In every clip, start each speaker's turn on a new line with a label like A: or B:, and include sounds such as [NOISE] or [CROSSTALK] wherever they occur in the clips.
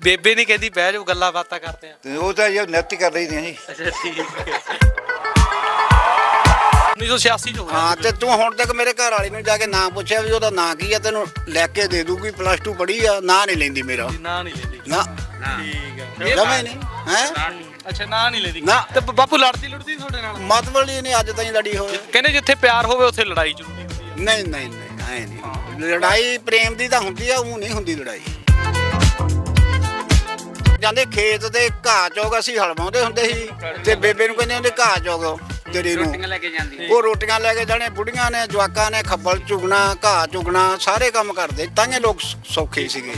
A: ਬੇਬੇ ਨਹੀਂ ਕਹਿੰਦੀ ਬਹਿ ਜਾਓ ਗੱਲਾਂ ਬਾਤਾਂ ਕਰਦੇ ਆ।
B: ਤੇ ਉਹ ਤਾਂ ਇਹ ਨਿੱਤ ਕਰ ਰਹੀ ਦੀਆਂ ਜੀ
A: ਅੱਛਾ ਠੀਕ ਹੈ। 1986 ਚ ਹੋਇਆ
C: ਹਾਂ ਤੇ ਤੂੰ ਹੁਣ ਤੱਕ ਮੇਰੇ ਘਰ ਵਾਲੀ ਨੂੰ ਜਾ ਕੇ ਨਾਂ ਪੁੱਛਿਆ ਵੀ ਉਹਦਾ ਨਾਂ ਕੀ ਆ ਤੈਨੂੰ ਲੈ ਕੇ ਦੇ ਦੂਗੀ ਪਲੱਸ 2 ਪੜ੍ਹੀ ਆ ਨਾਂ ਨਹੀਂ ਲੈਂਦੀ ਮੇਰਾ।
A: ਨਾ ਨਹੀਂ ਲੈਂਦੀ।
C: ਨਾ।
A: ਠੀਕ ਹੈ।
C: ਜਮੇ ਨਹੀਂ ਹੈ?
A: ਅੱਛਾ ਨਾ ਨਹੀਂ ਲੈਂਦੀ।
C: ਨਾ।
A: ਤੇ ਬਾਪੂ ਲੜਦੀ ਲੜਦੀ ਤੁਹਾਡੇ ਨਾਲ?
C: ਹੀ ਨਹੀਂ ਅੱਜ ਤਾਈਂ ਲੜੀ ਹੋਵੇ।
A: ਕਹਿੰਦੇ ਜਿੱਥੇ ਪਿਆਰ ਹੋਵੇ ਉੱਥੇ ਲੜਾਈ ਜ਼ਰੂਰੀ ਹੁੰਦੀ ਹੈ
C: ਨਹੀਂ ਨਹੀਂ ਨਹੀਂ ਐ ਨਹੀਂ। ਲੜਾਈ ਪ੍ਰੇਮ ਦੀ ਤਾਂ ਹੁੰਦੀ ਆ ਉਹ ਨਹੀਂ ਹੁੰਦੀ ਲੜਾਈ। ਜਾਂਦੇ ਖੇਤ ਤੇ ਘਾਹ ਚੋਗ ਅਸੀਂ ਹਲਵਾਉਂਦੇ ਹੁੰਦੇ ਸੀ ਤੇ ਬੇਬੇ ਨੂੰ ਕਹਿੰਦੇ ਹੁੰਦੇ ਘਾਹ ਚੋਗ ਤੇਰੀ ਨੂੰ।
D: ਰੋਟੀਆਂ ਲੈ ਕੇ ਜਾਂਦੀ
C: ਉਹ ਰੋਟੀਆਂ ਲੈ ਕੇ ਜਾਣੇ ਬੁੜੀਆਂ ਨੇ ਜਵਾਕਾਂ ਨੇ ਖੱਬਲ ਚੁਗਣਾ ਘਾਹ ਚੁਗਣਾ ਸਾਰੇ ਕੰਮ ਕਰਦੇ। ਤਾਂਗੇ ਲੋਕ ਸੌਖੇ ਸੀਗੇ।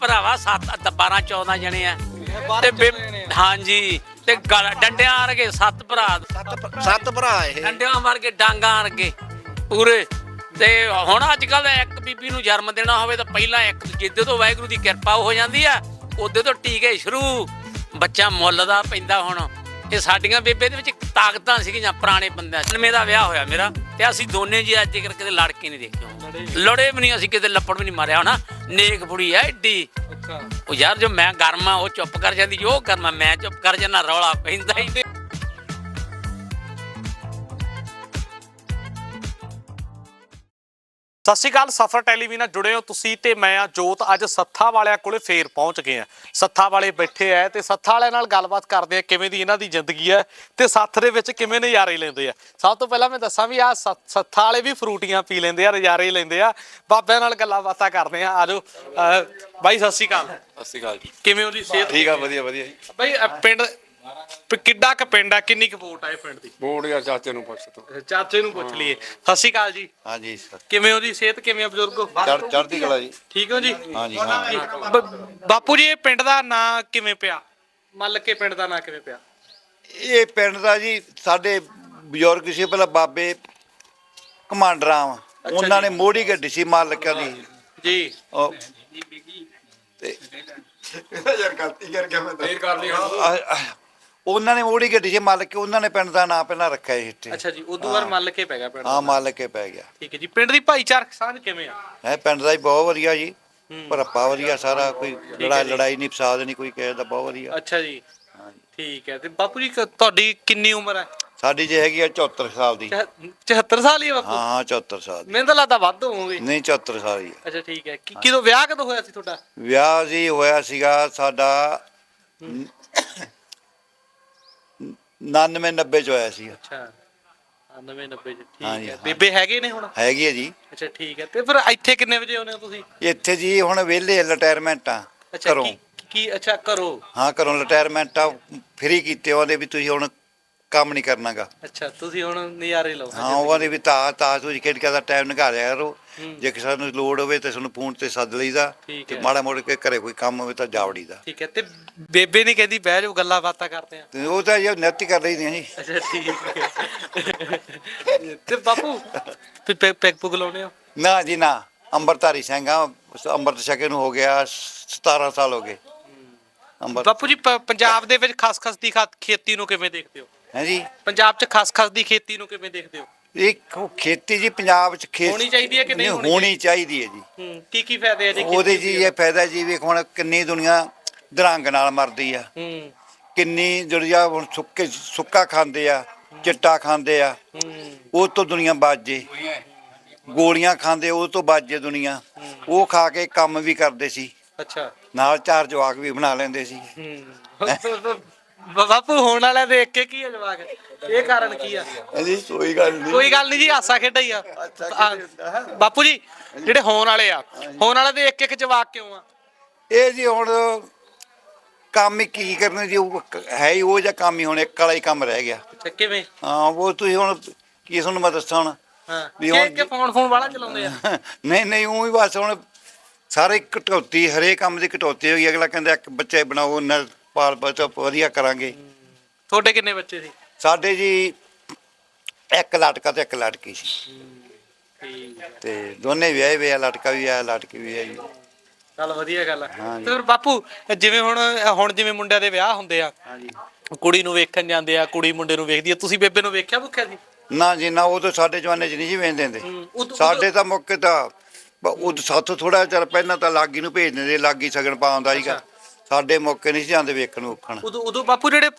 D: ਭਰਾਵਾ 7 12 14 ਜਣੇ ਆ। ਤੇ ਬੇ- ਹਾਂਜੀ ਤੇ ਗਲ- ਡੰਡਿਆਂ ਵਰਗੇ ਸੱਤ ਭਰਾ।
C: ਸੱਤ ਭਰਾ ਇਹ।
D: ਡੰਡਿਆਂ ਵਰਗੇ ਡਾਂਗਾਂ ਵਰਗੇ। ਪੂਰੇ ਤੇ ਹੁਣ ਅੱਜ ਕੱਲ ਇੱਕ ਬੀਬੀ ਨੂੰ ਜਨਮ ਦੇਣਾ ਹੋਵੇ ਤਾਂ ਪਹਿਲਾਂ ਇੱਕ ਜਿੱਦੇ ਤੋਂ ਵਾਹਿਗੁਰੂ ਦੀ ਕਿਰਪਾ ਹੋ ਜਾਂਦੀ ਆ ਉਹਦੇ ਤੋਂ ਟੀਕੇ ਸ਼ੁਰੂ। ਬੱਚਾ ਮੁੱਲ ਦਾ ਪੈਂਦਾ ਹੁਣ। ਇਹ ਸਾਡੀਆਂ ਬੇਬੇ ਦੇ ਵਿੱਚ ਤਾਕਤਾਂ ਸੀਗੀਆਂ ਪੁਰਾਣੇ ਬੰਦਿਆਂ 'ਚ। ਦਾ ਵਿਆਹ ਹੋਇਆ ਮੇਰਾ ਤੇ ਅਸੀਂ ਦੋਨੇ ਜੀ ਅੱਜ ਤੱਕ ਕਿਤੇ ਲੜ ਕੇ ਨਹੀਂ ਦੇਖੇ। ਲੜੇ ਵੀ ਨਹੀਂ ਅਸੀਂ ਕਿਤੇ ਲੱਪੜ ਵੀ ਨਹੀਂ ਮਾਰਿਆ ਹੋਣਾ। ਨੇਕ ਬੁੜੀ ਐ ਏਡੀ।
A: ਅੱਛਾ।
D: ਉਹ ਯਾਰ ਜੋ ਮੈਂ ਗਰਮ ਆ ਉਹ ਚੁੱਪ ਕਰ ਜਾਂਦੀ ਜੋ ਆ ਮੈਂ ਚੁੱਪ ਕਰ ਜਾਂਦਾ ਰੌਲਾ ਪੈਂਦਾ ਹੀ।
A: ਸਤਿ ਸ਼੍ਰੀ ਅਕਾਲ ਸਫਰ ਟੈਲੀਵਿਜ਼ਨ ਨਾਲ ਜੁੜੇ ਹੋ ਤੁਸੀਂ ਤੇ ਮੈਂ ਆ ਜੋਤ। ਅੱਜ ਸੱਥਾ ਵਾਲਿਆਂ ਕੋਲੇ ਫੇਰ ਪਹੁੰਚ ਗਏ ਆ ਸੱਥਾ ਵਾਲੇ ਬੈਠੇ ਆ ਤੇ ਸੱਥਾ ਵਾਲਿਆਂ ਨਾਲ ਗੱਲਬਾਤ ਕਰਦੇ ਆ ਕਿਵੇਂ ਦੀ ਇਹਨਾਂ ਦੀ ਜ਼ਿੰਦਗੀ ਹੈ ਤੇ ਸੱਥ ਦੇ ਵਿੱਚ ਕਿਵੇਂ ਨਜ਼ਾਰੇ ਲੈਂਦੇ ਆ। ਸਭ ਤੋਂ ਪਹਿਲਾਂ ਮੈਂ ਦੱਸਾਂ ਵੀ ਆ ਸੱਥਾ ਵਾਲੇ ਵੀ ਫਰੂਟੀਆਂ ਪੀ ਲੈਂਦੇ ਆ ਨਜ਼ਾਰੇ ਲੈਂਦੇ ਆ। ਬਾਬਿਆਂ ਨਾਲ ਗੱਲਾਂ ਬਾਤਾਂ ਕਰਦੇ ਆ ਆਜੋ ਬਾਈ ਸਤਿ ਸ਼੍ਰੀ ਅਕਾਲ।
E: ਸਤਿ ਸ਼੍ਰੀ ਅਕਾਲ ਜੀ।
A: ਕਿਵੇਂ ਹੋ ਜੀ ਸਿਹਤ?
E: ਠੀਕ ਆ ਵਧੀਆ ਵਧੀਆ ਜੀ।
A: ਬਾਈ ਪਿੰਡ ਪ- ਕਿੱਡਾ ਕ ਪਿੰਡ ਆ ਕਿੰਨੀ ਕੁ ਵੋਟ ਆ ਇਹ ਪਿੰਡ ਦੀ?
E: ਬੋਰਡ ਯਾਰ ਚਾਚੇ ਨੂੰ ਪੁੱਛ ਤੂੰ।
A: ਚਾਚੇ ਨੂੰ ਪੁੱਛ ਲਈਏ। ਸਤਿ ਸ਼੍ਰੀ ਅਕਾਲ ਜੀ।
B: ਹਾਂਜੀ ਸਰ
A: ਕਿਵੇਂ ਹੋ ਜੀ? ਸਿਹਤ ਕਿਵੇਂ ਆ ਬਜ਼ੁਰਗੋ?
B: ਚੜ੍ਹ- ਚੜ੍ਹਦੀ ਕਲਾ ਜੀ।
A: ਠੀਕ ਹੋ ਜੀ?
B: ਹਾਂਜੀ। ਹਾਂ
A: ਬ- ਬਾਪੂ ਜੀ ਇਹ ਪਿੰਡ ਦਾ ਨਾਂ ਕਿਵੇਂ ਪਿਆ? ਮੱਲ ਕੇ ਪਿੰਡ ਦਾ ਨਾਂ ਕਿਵੇਂ ਪਿਆ?
B: ਇਹ ਪਿੰਡ ਦਾ ਜੀ ਸਾਡੇ ਬਜ਼ੁਰਗ ਸੀ ਪਹਿਲਾਂ ਬਾਬੇ ਕਮਾਂਡਰਾਂ ਵਾਂ। ਉਹਨਾਂ ਨੇ ਮੋੜੀ ਗੱਡੀ ਸੀ ਮਾਲਕਾਂ ਦੀ।
A: ਜੀ।
B: ਉਹ ਤੇ ਯਾਰ ਗਲਤੀ ਕਰ ਗਿਆ ਮੈਂ ਫੇਰ ਕਰ ਲਈ ਉਹਨਾਂ ਨੇ ਮੋੜੀ ਗੱਡੀ ਸੀ ਮਾਲਕ ਉਹਨਾਂ ਨੇ ਪਿੰਡ ਦਾ ਨਾਂ ਪਹਿਲਾਂ ਰੱਖਿਆ ਸੀ ਇੱਥੇ।
A: ਅੱਛਾ ਜੀ ਉਦੋਂ ਬਾਅਦ ਮੱਲ ਕੇ ਪੈ ਗਿਆ ਪਿੰਡ
B: ਹਾਂ ਮਾਲਕ ਕੇ ਪੈ ਗਿਆ।
A: ਠੀਕ ਹੈ ਜੀ ਪਿੰਡ ਦੀ ਭਾਈਚਾਰਕ ਸਾਂਝ ਕਿਵੇਂ ਆ?
B: ਹੈ ਪਿੰਡ ਦਾ ਹੀ ਬਹੁਤ ਵਧੀਆ ਜੀ। ਭਰਪਾ ਵਧੀਆ ਸਾਰਾ ਕੋਈ ਲੜਾਈ। ਲੜਾਈ ਨਹੀਂ ਫਸਾਦ ਨਹੀਂ ਕੋਈ ਕਿਸੇ ਦਾ ਬਹੁਤ ਵਧੀਆ।
A: ਅੱਛਾ ਜੀ। ਠੀਕ ਹੈ ਤੇ ਬਾਪੂ ਜੀ ਕ- ਤੁਹਾਡੀ ਕਿੰਨੀ ਉਮਰ ਹੈ?
B: ਸਾਡੀ ਜੇ ਹੈਗੀ ਆ 74 ਸਾਲ ਦੀ।
A: ਚਹ- 74 ਸਾਲ ਹੀ ਬਾਪੂ?
B: ਹਾਂ 74 ਸਾਲ ਦੀ।
A: ਮੈਨੂੰ ਤਾਂ ਲੱਗਦਾ ਵੱਧ ਹੋਵੋਗੇ।
B: ਨਹੀਂ 74 ਸਾਲ ਹੀ
A: ਅੱਛਾ ਠੀਕ ਹੈ। ਕਿ- ਕਿਦੋਂ ਵਿਆਹ ਕਦੋਂ ਹੋਇਆ ਸੀ ਤੁਹਾਡਾ?
B: ਵਿਆਹ ਜੀ ਹੋਇਆ ਸੀਗਾ ਸਾਡਾ 99 90 ਚ ਹੋਇਆ ਸੀ
A: ਅੱਛਾ 99 90 ਚ ਠੀਕ
B: ਹਾਂਜੀ,
A: ਹੈ।
B: ਹਾਂ।
A: ਬੇਬੇ ਹੈਗੇ ਨੇ ਹੁਣ?
B: ਹੈਗੀ ਹੈ ਜੀ।
A: ਅੱਛਾ ਠੀਕ ਹੈ। ਤੇ ਫਿਰ ਇੱਥੇ ਕਿੰਨੇ ਵਜੇ ਆਉਂਦੇ ਹੋ ਤੁਸੀਂ?
B: ਇੱਥੇ ਜੀ ਹੁਣ ਵਿਹਲੇ ਰਿਟਾਇਰਮੈਂਟ ਆ
A: ਅੱਛਾ
B: ਘਰੋਂ।
A: ਕੀ ਕੀ ਅੱਛਾ ਕਰੋ
B: ਹਾਂ ਘਰੋਂ ਰਿਟਾਇਰਮੈਂਟ ਆ ਫ੍ਰੀ ਕੀਤੇ ਉਹਦੇ ਵੀ ਤੁਸੀਂ ਹੁਣ ਕੰਮ ਨਹੀਂ ਕਰਨਾਗਾ।
A: ਅੱਛਾ ਤੁਸੀਂ ਹੁਣ ਨਜ਼ਾਰੇ ਲਓ
B: ਹਾਂ ਉਹਦੇ ਵੀ ਤਾਂ ਤਾਂ ਤੁਸੀਂ ਖੇਡ ਕੇ ਦਾ ਟਾਈਮ ਨਿਕਾ ਲਿਆ ਕਰੋ। ਜੇ ਕਿਸੇ ਨੂੰ ਲੋੜ ਹੋਵੇ ਤੇ ਤੁਹਾਨੂੰ ਫੋਨ ਤੇ ਸੱਦ ਲਈਦਾ ਤੇ। ਮਾੜਾ ਮੋੜ ਕੇ ਘਰੇ ਕੋਈ ਕੰਮ ਹੋਵੇ ਤਾਂ ਜਾਵੜੀ ਦਾ
A: ਠੀਕ ਹੈ ਤੇ ਬੇਬੇ ਨਹੀਂ ਕਹਿੰਦੀ ਬਹਿ ਜਾਓ ਗੱਲਾਂ ਬਾਤਾਂ ਕਰਦੇ ਆ
B: ਤੇ ਉਹ ਤਾਂ ਇਹ ਨਿੱਤ ਕਰ ਰਹੀ ਦੀਆਂ ਜੀ
A: ਅੱਛਾ ਠੀਕ ਤੇ ਬਾਪੂ ਫਿਰ ਪੈਗ ਪੈਗ ਲਾਉਣੇ ਹੋ?
B: ਨਾ ਜੀ ਨਾ। ਅੰਮ੍ਰਿਤਧਾਰੀ ਸਿੰਘ ਆ ਅੰਮ੍ਰਿਤ ਛਕੇ ਨੂੰ ਹੋ ਗਿਆ 17 ਸਾਲ ਹੋ ਗਏ।
A: ਬਾਪੂ ਜੀ ਪੰਜਾਬ ਦੇ ਵਿੱਚ ਖਸਖਸ ਦੀ ਖਾ- ਖੇਤੀ ਨੂੰ ਕਿਵੇਂ ਦੇਖਦੇ ਹੋ?
B: ਹੈ ਜੀ
A: ਪੰਜਾਬ 'ਚ ਖਸਖਸ ਦੀ ਖੇਤੀ ਨੂੰ ਕਿਵੇਂ ਦੇਖਦੇ ਹੋ?
B: ਇਹ ਖੋ- ਖੇਤੀ ਜੀ ਪੰਜਾਬ ਚ ਖੇਤ
A: ਹੋਣੀ ਚਾਹੀਦੀ ਹੈ ਕਿ ਨਹੀਂ ਹੋਣੀ
B: ਹੋਣੀ ਚਾਹੀਦੀ? ਹੈ ਜੀ।
A: ਹੂੰ ਕੀ ਕੀ ਫਾਇਦੇ ਆ ਜੀ
B: ਉਹਦੇ ਜੀ ਇਹ ਫਾਇਦਾ ਜੀ ਵੇਖ ਹੁਣ ਕਿੰਨੀ ਦੁਨੀਆ ਦਰੰਗ ਨਾਲ ਮਰਦੀ ਆ।
A: ਹੂੰ।
B: ਕਿੰਨੀ ਦੁਨੀਆ ਹੁਣ ਸੁੱਕੇ ਸੁੱਕਾ ਖਾਂਦੇ ਆ ਚਿੱਟਾ ਖਾਂਦੇ ਆ
A: ਹੂੰ।
B: ਉਹ ਤੋਂ ਦੁਨੀਆ ਬਾਜੇ ਗੋਲੀਆਂ ਖਾਂਦੇ ਉਹ ਤੋਂ ਬਾਜੇ ਦੁਨੀਆ। ਉਹ ਖਾ ਕੇ ਕੰਮ ਵੀ ਕਰਦੇ ਸੀ।
A: ਅੱਛਾ।
B: ਨਾਲ ਚਾਰ ਜਵਾਕ ਵੀ ਬਣਾ ਲੈਂਦੇ ਸੀ।
A: ਹੂੰ। ਬ- ਬਾਪੂ ਹੋਣ ਵਾਲਾ ਦੇਖ ਕੇ ਕੀ ਹੈ ਜਵਾਕ? ਇਹ ਕਾਰਨ ਕੀ ਆ?
B: ਜੀ ਕੋਈ ਗੱਲ ਨਹੀਂ।
A: ਕੋਈ ਗੱਲ ਨਹੀਂ ਜੀ ਹਾਸਾ ਖੇਡਾ ਹੀ ਆ। ਆ, ਬਾਪੂ ਜੀ ਜਿਹੜੇ ਹੋਣ ਵਾਲੇ ਆ ਹੋਣ ਵਾਲੇ ਦੇ ਇੱਕ ਇੱਕ ਜਵਾਕ ਕਿਉਂ ਆ?
B: ਇਹ ਜੀ ਹੁਣ ਕੰਮ ਹੀ ਕੀ ਕਰਨਾ ਜੀ ਉਹ ਕ- ਹੈ ਹੀ ਉਹ ਜਿਹਾ ਕੰਮ ਹੀ ਹੁਣ ਇੱਕ ਵਾਲਾ ਹੀ ਕੰਮ ਰਹਿ ਗਿਆ।
A: ਕਿਵੇਂ?
B: ਹਾਂ ਉਹ ਤੁਸੀਂ ਹੁਣ ਕੀ ਤੁਹਾਨੂੰ ਮੈਂ ਦੱਸਾਂ ਹੁਣ?
A: ਹਾਂ
B: ਵੀ
A: ਕਿ
B: ਹੁਣ
A: ਕਿ ਫੋਨ ਫੋਨ ਵਾਲਾ ਚਲਾਉਂਦੇ ਆ। [LAUGHS]
B: ਨਹੀਂ ਨਹੀਂ ਉਹ ਹੀ ਬਸ ਹੁਣ ਸਾਰੇ ਕਟੌਤੀ ਹਰੇ ਕੰਮ ਦੀ ਕਟੌਤੀ ਹੋਈ ਅਗਲਾ ਕਹਿੰਦਾ ਇੱਕ ਬੱਚੇ ਬਣਾਓ ਨਾਲ ਪਾਲ ਬਚਾ ਵਧੀਆ ਕਰਾਂਗੇ।
A: ਤੁਹਾਡੇ ਕਿੰਨੇ ਬੱਚੇ ਸੀ?
B: ਸਾਡੇ ਜੀ ਇੱਕ ਲਟਕਾ ਤੇ ਇੱਕ ਲਟਕੀ ਸੀ। ਤੇ ਦੋਨੇ ਵਿਆਹੇ ਵੇ ਆ ਲਟਕਾ ਵੀ ਆ ਲਟਕੀ ਵੀ ਆ ਜੀ।
A: ਚੱਲ ਵਧੀਆ ਗੱਲ ਆ।
B: ਹਾਂ
A: ਤੇ
B: ਜੀ।
A: ਫਿਰ ਬਾਪੂ ਜਿਵੇਂ ਹੁਣ ਹੁਣ ਜਿਵੇਂ ਮੁੰਡਿਆਂ ਦੇ ਵਿਆਹ ਹੁੰਦੇ ਆ ਕੁੜੀ ਨੂੰ ਵੇਖਣ ਜਾਂਦੇ ਆ ਕੁੜੀ ਮੁੰਡੇ ਨੂੰ ਵੇਖਦੀ ਆ ਤੁਸੀਂ ਬੇਬੇ ਨੂੰ ਵੇਖਿਆ ਭੁੱਖਿਆ ਸੀ
B: ਨਾ ਜੀ ਨਾ ਉਹ ਤਾਂ ਸਾਡੇ ਜਵਾਨੇ ਚ ਨਹੀਂ ਜੀ ਵੇਂਦੇ ਦਿੰਦੇ
A: ਹੂੰ, ਉਦੋਂ-
B: ਸਾਡੇ ਤਾਂ ਮੌਕੇ ਤਾਂ ਉਹ ਸਾਥੋਂ ਥੋੜਾ ਚਿਰ ਪਹਿਲਾਂ ਤਾਂ ਲਾਗੀ ਨੂੰ ਭੇਜ ਦਿੰਦੇ ਲਾਗੀ ਸਗਣ ਪਾਉਂਦਾ ਸੀਗਾ। ਸਾਡੇ ਮੌਕੇ ਨਹੀਂ ਸੀ ਜਾਂਦੇ ਵੇਖਣ ਵੇਖਣ
A: ਉਦੋਂ ਉਦੋਂ ਬਾਪੂ ਜਿਹੜੇ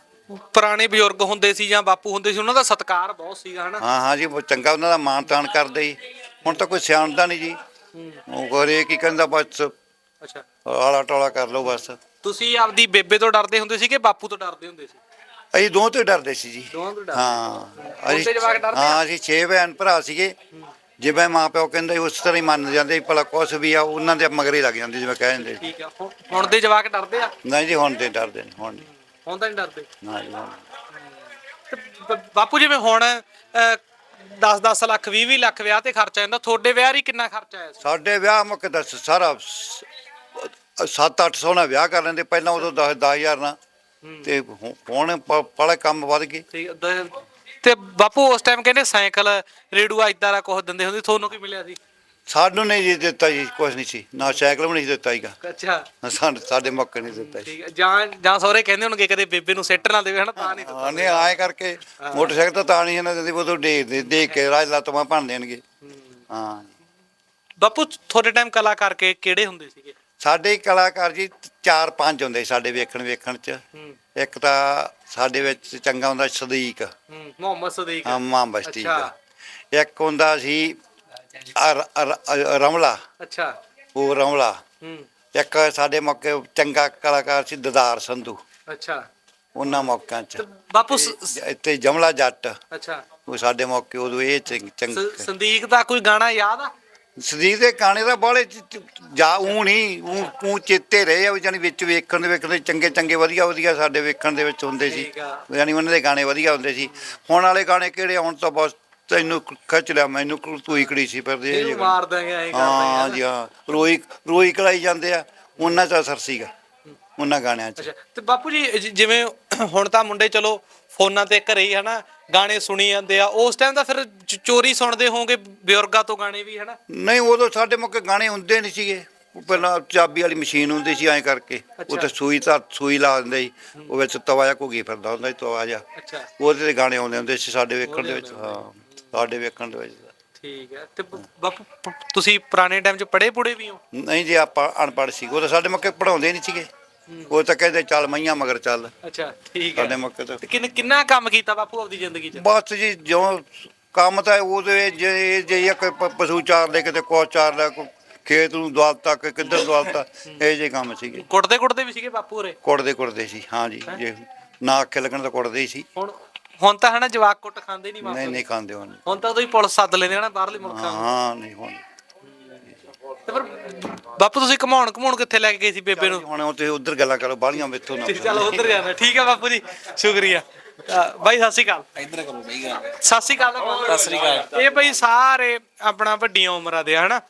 A: ਪੁਰਾਣੇ ਬਜ਼ੁਰਗ ਹੁੰਦੇ ਸੀ ਜਾਂ ਬਾਪੂ ਹੁੰਦੇ ਸੀ ਉਹਨਾਂ ਦਾ ਸਤਿਕਾਰ ਬਹੁਤ ਸੀਗਾ ਹਨਾ?
B: ਹਾਂ ਹਾਂ ਜੀ ਬਹੁਤ ਚੰਗਾ ਉਹਨਾਂ ਦਾ ਮਾਣ ਤਾਣ ਕਰਦੇ ਜੀ ਹੁਣ ਤਾਂ ਕੋਈ ਸਿਆਣਦਾ ਨਹੀਂ ਜੀ। ਉਹ ਕਰੇ ਕੀ ਕਹਿੰਦਾ ਬਸ
A: ਅੱਛਾ।
B: ਆਲਾ ਟੋਲਾ ਕਰ ਲਓ ਬਸ।
A: ਤੁਸੀਂ ਆਪਦੀ ਬੇਬੇ ਤੋਂ ਡਰਦੇ ਹੁੰਦੇ ਸੀ ਕਿ ਬਾਪੂ ਤੋਂ ਡਰਦੇ ਹੁੰਦੇ ਸੀ?
B: ਅਸੀਂ ਦੋਹਾਂ ਤੋਂ ਹੀ ਡਰਦੇ ਸੀ ਜੀ।
A: ਦੋਵਾਂ ਤੋਂ ਡਰਦੇ
B: ਹਾਂ
A: ਹੁਣ ਤੇ ਜਵਾਕ ਡਰਦੇ ਆ?
B: ਹਾਂ ਅਸੀਂ 6 ਭੈਣ ਭਰਾ ਸੀਗੇ। ਜਿਵੇਂ ਮਾਂ ਪਿਓ ਕਹਿੰਦੇ ਉਸ ਤਰ੍ਹਾਂ ਹੀ ਮੰਨ ਜਾਂਦੇ ਸੀ, ਭਲਾ ਕੁਛ ਵੀ ਆ ਉਹਨਾਂ ਦੇ ਮਗਰ ਲੱਗ ਜਾਂਦੇ ਜਿਵੇਂ ਕਹਿ ਦਿੰਦੇ ਸੀ।
A: ਠੀਕ ਆ ਹੁਣ- ਹੁਣ ਦੇ ਜਵਾਕ ਡਰਦੇ ਆ?
B: ਨਹੀਂ ਜੀ ਹੁਣ ਤੇ ਡਰਦੇ ਨਹੀਂ ਹੁਣ ਨਹੀਂ।
A: ਹੁਣ ਤਾਂ ਨਹੀਂ ਡਰਦੇ?
B: ਨਾ ਜੀ ਹੁਣ
A: ਤੇ ਬ- ਬਾਪੂ ਜਿਵੇਂ ਹੁਣ 10-10 ਲੱਖ 20-20 ਲੱਖ ਵਿਆਹ ਤੇ ਖਰਚਾ ਜਾਂਦਾ ਤੁਹਾਡੇ ਵਿਆਹ ਹੀ ਕਿੰਨਾ ਖਰਚਾ ਆਇਆ ਸੀ?
B: ਸਾਡੇ ਵਿਆਹ ਮੁੱਕ ਦੱਸ ਸਾਰਾ 7-800 ਨਾਲ ਵਿਆਹ ਕਰ ਲੈਂਦੇ ਪਹਿਲਾਂ ਉਦੋਂ 10 10000 ਨਾਲ। ਤੇ ਹੁ- ਹੁਣ ਪ- ਬੜਾ ਕੰਮ ਵੱਧ ਗਏ।
A: ਠੀਕ ਤੇ ਬਾਪੂ ਉਸ ਟਾਈਮ ਕਹਿੰਦੇ ਸਾਈਕਲ ਰੇਡੂਆ ਇਦਾਂ ਦਾ ਕੁਝ ਦਿੰਦੇ ਹੁੰਦੇ ਤੁਹਾਨੂੰ ਕੀ ਮਿਲਿਆ ਸੀ?
B: ਸਾਨੂੰ ਨਹੀਂ ਜੀ ਦਿੱਤਾ ਜੀ ਕੁਛ ਨਹੀਂ ਸੀ। ਨਾ ਸਾਈਕਲ ਵੀ ਨਹੀਂ ਦਿੱਤਾ ਹੀਗਾ
A: ਅੱਛਾ।
B: ਸਾਨੂੰ ਸਾਡੇ ਮੌਕੇ ਨਹੀਂ ਦਿੱਤਾ ਜੀ।
A: ਠੀਕ ਹੈ ਜਾਂ ਜਾਂ ਸਹੁਰੇ ਕਹਿੰਦੇ ਹੋਣਗੇ ਕਦੇ ਬੇਬੇ ਨੂੰ ਸੈੱਟ ਨਾ ਦੇਵੇ ਹਨਾ ਤਾਂ ਨਹੀਂ
B: ਹਾਂ ਨਹੀਂ ਆਏ ਕਰਕੇ ਮੋਟਰਸਾਈਕਲ ਤਾਂ ਤਾਂ ਨਹੀਂ ਇਹਨਾਂ ਦਿੰਦੇ ਉਦੋਂ ਦੇਖ ਦੇ ਦੇਖ ਕੇ ਰਾਜ ਲਾਤਮਾ ਭੰਨ ਦੇਣਗੇ। ਹਾਂ।
A: ਬਾਪੂ ਤੁਹਾਡੇ ਟਾਈਮ ਕਲਾਕਾਰ ਕੇ ਕਿਹੜੇ ਹੁੰਦੇ ਸੀਗੇ?
B: ਸਾਡੇ ਕਲਾਕਾਰ ਜੀ ਚਾਰ ਪੰਜ ਹੁੰਦੇ ਸੀ ਸਾਡੇ ਵੇਖਣ ਵੇਖਣ ਚ।
A: ਹੂੰ।
B: ਇੱਕ ਤਾਂ ਸਾਡੇ ਵਿੱਚ ਚੰਗਾ ਹੁੰਦਾ ਸਦੀਕ।
A: ਹੂੰ ਮੁਹੰਮਦ ਸਦੀਕ।
B: ਹਾਂ ਮਾਂ ਬਸਤੀ ਦਾ। ਇੱਕ ਹੁੰਦਾ ਸੀ ਅਰ- ਅਰ- ਅ- ਰਮਲਾ।
A: ਅੱਛਾ।
B: ਉਹ ਰਮਲਾ।
A: ਹੂੰ।
B: ਇੱਕ ਸਾਡੇ ਮੌਕੇ ਚੰਗਾ ਕਲਾਕਾਰ ਸੀ ਦਦਾਰ ਸੰਧੂ।
A: ਅੱਛਾ।
B: ਉਹਨਾਂ ਮੌਕਿਆਂ ਚ।
A: ਬਾਪੂ ਸ- ਸ-
B: ਇੱਥੇ ਜਮਲਾ ਜੱਟ।
A: ਅੱਛਾ।
B: ਉਹ ਸਾਡੇ ਮੌਕੇ ਉਦੋਂ ਇਹ ਚੰਗ
A: ਸ-
B: ਚੰਗ
A: ਸੰਦੀਕ ਦਾ ਕੋਈ ਗਾਣਾ ਯਾਦ ਆ?
B: ਸਦੀਕ ਦੇ ਗਾਣੇ ਦਾ ਬਾਲੇ ਜਾ ਊ ਨਹੀਂ ਊ ਊ ਚੇਤੇ ਰਹੇ ਆ ਵੀ ਜਾਨੀ ਵਿੱਚ ਵੇਖਣ ਦੇ ਵੇਖਣ ਦੇ ਚੰਗੇ ਚੰਗੇ ਵਧੀਆ ਵਧੀਆ ਸਾਡੇ ਵੇਖਣ ਦੇ ਵਿੱਚ ਹੁੰਦੇ ਸੀ।
A: ਠੀਕ ਆ।
B: ਯਾਨੀ ਉਹਨਾਂ ਦੇ ਗਾਣੇ ਵਧੀਆ ਹੁੰਦੇ ਸੀ। ਹੁਣ ਵਾਲੇ ਗਾਣੇ ਕਿਹੜੇ ਹੁਣ ਤਾਂ ਬਸ ਤੈਨੂੰ ਖਿੱਚ ਲਿਆ ਮੈਨੂੰ ਤੂੰ ਹੀ ਕੜੀ ਸੀ ਫਿਰਦੇ ਇਹ
A: ਇਹਨੂੰ ਮਾਰ ਦਾਂਗੇ ਐਂ
B: ਹਾਂ
A: ਕਰਦੇ
B: ਜੀ ਹਾਂ। ਰੋਈ ਰੋਈ ਕਲਾਈ ਜਾਂਦੇ ਆ। ਉਹਨਾਂ ਚ ਅਸਰ ਸੀਗਾ। ਉਹਨਾਂ ਗਾਣਿਆਂ ਚ।
A: ਅੱਛਾ ਤੇ ਬਾਪੂ ਜੀ ਜ- ਜਿਵੇਂ ਹੁਣ ਤਾਂ ਮੁੰਡੇ ਚਲੋ ਫੋਨਾਂ ਤੇ ਘਰੇ ਹੀ ਹਨਾ ਗਾਣੇ ਸੁਣੀ ਜਾਂਦੇ ਆ। ਉਸ ਟਾਈਮ ਤਾਂ ਫਿਰ ਚ- ਚੋਰੀ ਸੁਣਦੇ ਹੋਵੋਗੇ ਬਜ਼ੁਰਗਾਂ ਤੋਂ ਗਾਣੇ ਵੀ ਹਨਾ?
B: ਨਹੀਂ ਉਦੋਂ ਸਾਡੇ ਮੌਕੇ ਗਾਣੇ ਹੁੰਦੇ ਨਹੀਂ ਸੀਗੇ। ਉਹ ਪਹਿਲਾਂ ਚਾਬੀ ਵਾਲੀ ਮਸ਼ੀਨ ਹੁੰਦੀ ਸੀ ਐਂ ਕਰਕੇ। ਉਹ ਤੇ ਸੂਈ ਤਾਂ ਸੂਈ ਲਾ ਦਿੰਦੇ ਸੀ। ਉਹ ਵਿੱਚ ਤਵਾ ਜਿਹਾ ਘੁੱਗੀ ਫਿਰਦਾ ਹੁੰਦਾ ਸੀ ਤਵਾ
A: ਅੱਛਾ।
B: ਉਹਦੇ ਤੇ ਗਾਣੇ ਆਉਂਦੇ ਹੁੰਦੇ ਸੀ ਸਾਡੇ ਵੇਖਣ ਦੇ ਵਿੱਚ। ਹਾਂ ਸਾਡੇ ਵੇਖਣ ਦੇ ਵਿੱਚ।
A: ਠੀਕ ਹੈ। ਤੇ ਬ- ਬਾਪੂ ਪ- ਤੁਸੀਂ ਪੁਰਾਣੇ ਟਾਈਮ 'ਚ ਪੜ੍ਹੇ ਪੁੜੇ ਵੀ ਹੋ?
B: ਨਹੀਂ ਜੀ ਆਪਾਂ ਅਨਪੜ੍ਹ ਸੀ। ਉਹ ਤਾਂ ਸਾਡੇ ਮੌਕੇ ਪੜਾਉਂਦੇ ਨਹੀਂ ਸੀਗੇ। ਉਹ ਤਾਂ ਕਹਿੰਦੇ ਚੱਲ ਮਈਆਂ ਮਗਰ ਚੱਲ।
A: ਅੱਛਾ ਠੀਕ
B: ਸਾਡੇ
A: ਹੈ।
B: ਮੌਕੇ ਤਾਂ।
A: ਤੇ ਕਿੰਨ ਕਿੰਨਾ ਕੰਮ ਕੀਤਾ ਬਾਪੂ ਆਪਦੀ ਜ਼ਿੰਦਗੀ 'ਚ?
B: ਬਸ ਜੀ ਜਿਉਂ ਕੰਮ ਤਾਂ ਉਹਦੇ ਜੇ ਜੇ ਇੱਕ ਪ- ਪਸ਼ੂ ਚਾਰ ਲੈ ਕਿਤੇ ਕੋ ਚਾਰ ਲੈ ਕੋਈ ਖੇਤ ਨੂੰ ਦਵਾਲਤਾ ਕਿ ਕਿੱਧਰ ਦਵਾਲਤਾ ਇਹ ਜੇ ਕੰਮ ਸੀਗੇ।
A: ਕੁੱਟਦੇ ਕੁੱਟਦੇ ਵੀ ਸੀਗੇ ਬਾਪੂ ਹੋਰੇ
B: ਕੁੱਟਦੇ ਕੁੱਟਦੇ ਸੀ ਹਾਂ ਜੀ ਜੇ ਨਾ ਅੱਖੇ ਲੱਗਣ ਤਾਂ ਕੁੱਟਦੇ ਹੀ ਸੀ।
A: ਹੁਣ ਹੁਣ ਤਾਂ ਹਨਾ ਜਵਾਕ ਕੁੱਟ ਖਾਂਦੇ ਨਹੀਂ
B: ਨਹੀਂ
A: ਬਾਪੂ
B: ਨਹੀਂ ਖਾਂਦੇ ਹੁਣ।
A: ਹੁਣ ਤਾਂ ਉਹਦੀ ਪੁਲਿਸ ਸੱਦ ਲੈਂਦੇ ਹਨਾ ਬਾਹਰਲੇ ਮੁਲਕਾਂ ਨੂੰ
B: ਹਾਂ ਨਹੀਂ
A: ਬਾਪੂ ਤੁਸੀਂ ਘਮਾਉਣ ਘਮਾਉਣ ਕਿੱਥੇ ਲੈ ਕੇ ਗਏ ਸੀ ਬੇਬੇ ਨੂੰ?
B: ਹੁਣ ਉਹ ਤੇ ਉਧਰ ਗੱਲਾਂ ਕਰੋ ਬਾਹਲੀਆਂ ਮੇਥੋਂ ਨਾ
A: ਚਲੋ ਉਧਰ ਜਾਣਾ ਠੀਕ ਹੈ ਬਾਪੂ ਜੀ ਸ਼ੁਕਰੀਆ। ਅ, ਬਾਈ ਸਤਿ ਸ਼੍ਰੀ ਅਕਾਲ।
F: ਇੱਧਰ ਕਰੋ ਬਈ ਗੱਲ
A: ਸਤਿ ਸ਼੍ਰੀ ਅਕਾਲ। ਦਾ
F: ਸਤਿ ਸ੍ਰੀ ਅਕਾਲ।
A: ਇਹ ਬਈ ਸਾਰੇ ਆਪਣਾ ਵੱਡੀਆਂ ਉਮਰਾਂ ਦੇ ਆ, ਹਨਾ?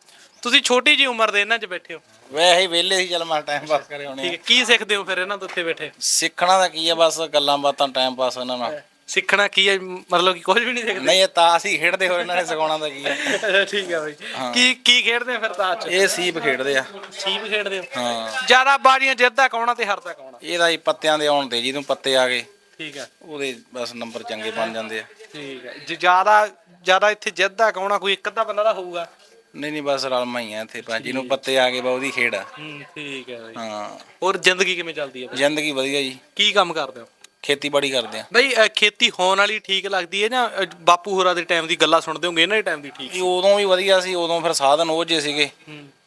A: ਤੁਸੀਂ ਛੋਟੀ ਜੀ ਉਮਰ ਦੇ ਇਹਨਾਂ 'ਚ ਬੈਠੇ ਹੋ।
F: ਵੈਸੇ ਹੀ ਵਿਹਲੇ ਸੀ ਚੱਲ ਮੈਂ ਟਾਈਮ ਪਾਸ ਕਰੇ ਹੋਣੇ।
A: ਠੀਕ ਹੈ ਕੀ ਸਿੱਖਦੇ ਹੋ ਫਿਰ ਇਹਨਾਂ ਤੋਂ ਉੱਥੇ ਬੈਠੇ?
F: ਸਿੱਖਣਾ ਤਾਂ ਕੀ ਆ ਬਸ ਗੱਲਾਂ ਬਾਤਾਂ ਟਾਈਮ ਪਾਸ ਇਹਨਾਂ ਨਾਲ।
A: ਸਿੱਖਣਾ ਕੀ ਹੈ? ਮਤਲਬ ਕਿ ਕੁਝ ਵੀ ਨਹੀਂ ਸਿੱਖਦੇ।
F: ਨਹੀਂ ਇਹ ਤਾਸ ਹੀ ਖੇਡਦੇ ਹੋ ਇਹਨਾਂ ਨੇ ਸਿਖਾਉਣਾ ਤਾਂ ਕੀ
A: ਅੱਛਾ, ਠੀਕ ਹੈ ਬਈ। ਕੀ ਕੀ ਖੇਡਦੇ ਹੋ ਫਿਰ ਤਾਂ ਚ
F: ਇਹ ਸੀਪ ਖੇਡਦੇ ਆ।
A: ਸੀਪ ਖੇਡਦੇ ਹੋ
F: ਹਾਂ।
A: ਜ਼ਿਆਦਾ ਬਾਜੀਆਂ ਜਿੱਤਦਾ ਕੌਣਾ ਤੇ ਹਾਰਦਾ ਕੌਣਾ
F: ਇਹਦਾ ਹੀ ਪੱਤਿਆਂ ਦੇ ਆਉਣ ਤੇ ਜਦੋਂ ਪੱਤੇ ਆ ਗਏ
A: ਠੀਕ ਹੈ।
F: ਉਹਦੇ ਬਸ ਨੰਬਰ ਚੰਗੇ ਬਣ ਜਾਂਦੇ ਆ।
A: ਠੀਕ ਹੈ। ਜੇ ਜ਼ਿਆਦਾ ਜ਼ਿਆਦਾ ਇੱਥੇ ਜਿੱਤਦਾ ਕੌਣਾ ਕੋਈ ਇੱਕ ਅੱਧਾ ਬੰਦਾ ਦਾ ਹੋਊਗਾ।
F: ਨਹੀਂ ਨਹੀਂ ਬਸ ਰਲਮਾ ਹੀ ਆ ਇੱਥੇ ਭਾਂ ਜਿਹਨੂੰ ਪੱਤੇ ਆ ਗਏ ਬਾ ਉਹਦੀ ਖੇਡ ਆ।
A: ਹੂੰ ਠੀਕ ਹੈ ਬਈ।
F: ਹਾਂ।
A: ਹੋਰ ਜ਼ਿੰਦਗੀ ਕਿਵੇਂ ਚੱਲਦੀ ਹੈ ਬਈ?
F: ਜ਼ਿੰਦਗੀ ਵਧੀਆ ਜੀ।
A: ਕੀ ਕੰਮ ਕਰਦੇ ਹੋ?
F: ਖੇਤੀਬਾੜੀ ਕਰਦੇ ਆ।
A: ਬਈ ਅ, ਖੇਤੀ ਹੋਣ ਵਾਲੀ ਠੀਕ ਲੱਗਦੀ ਹੈ ਜਾਂ ਅ, ਬਾਪੂ ਹੋਰਾਂ ਦੇ ਟਾਈਮ ਦੀ ਗੱਲਾਂ ਸੁਣਦੇ ਹੋਗੇ ਇਹਨਾਂ ਦੇ ਟਾਈਮ ਦੀ ਠੀਕ?
F: ਜੀ ਉਦੋਂ ਵੀ ਵਧੀਆ ਸੀ ਉਦੋਂ ਫਿਰ ਸਾਧਨ ਉਹ ਜੇ ਸੀਗੇ।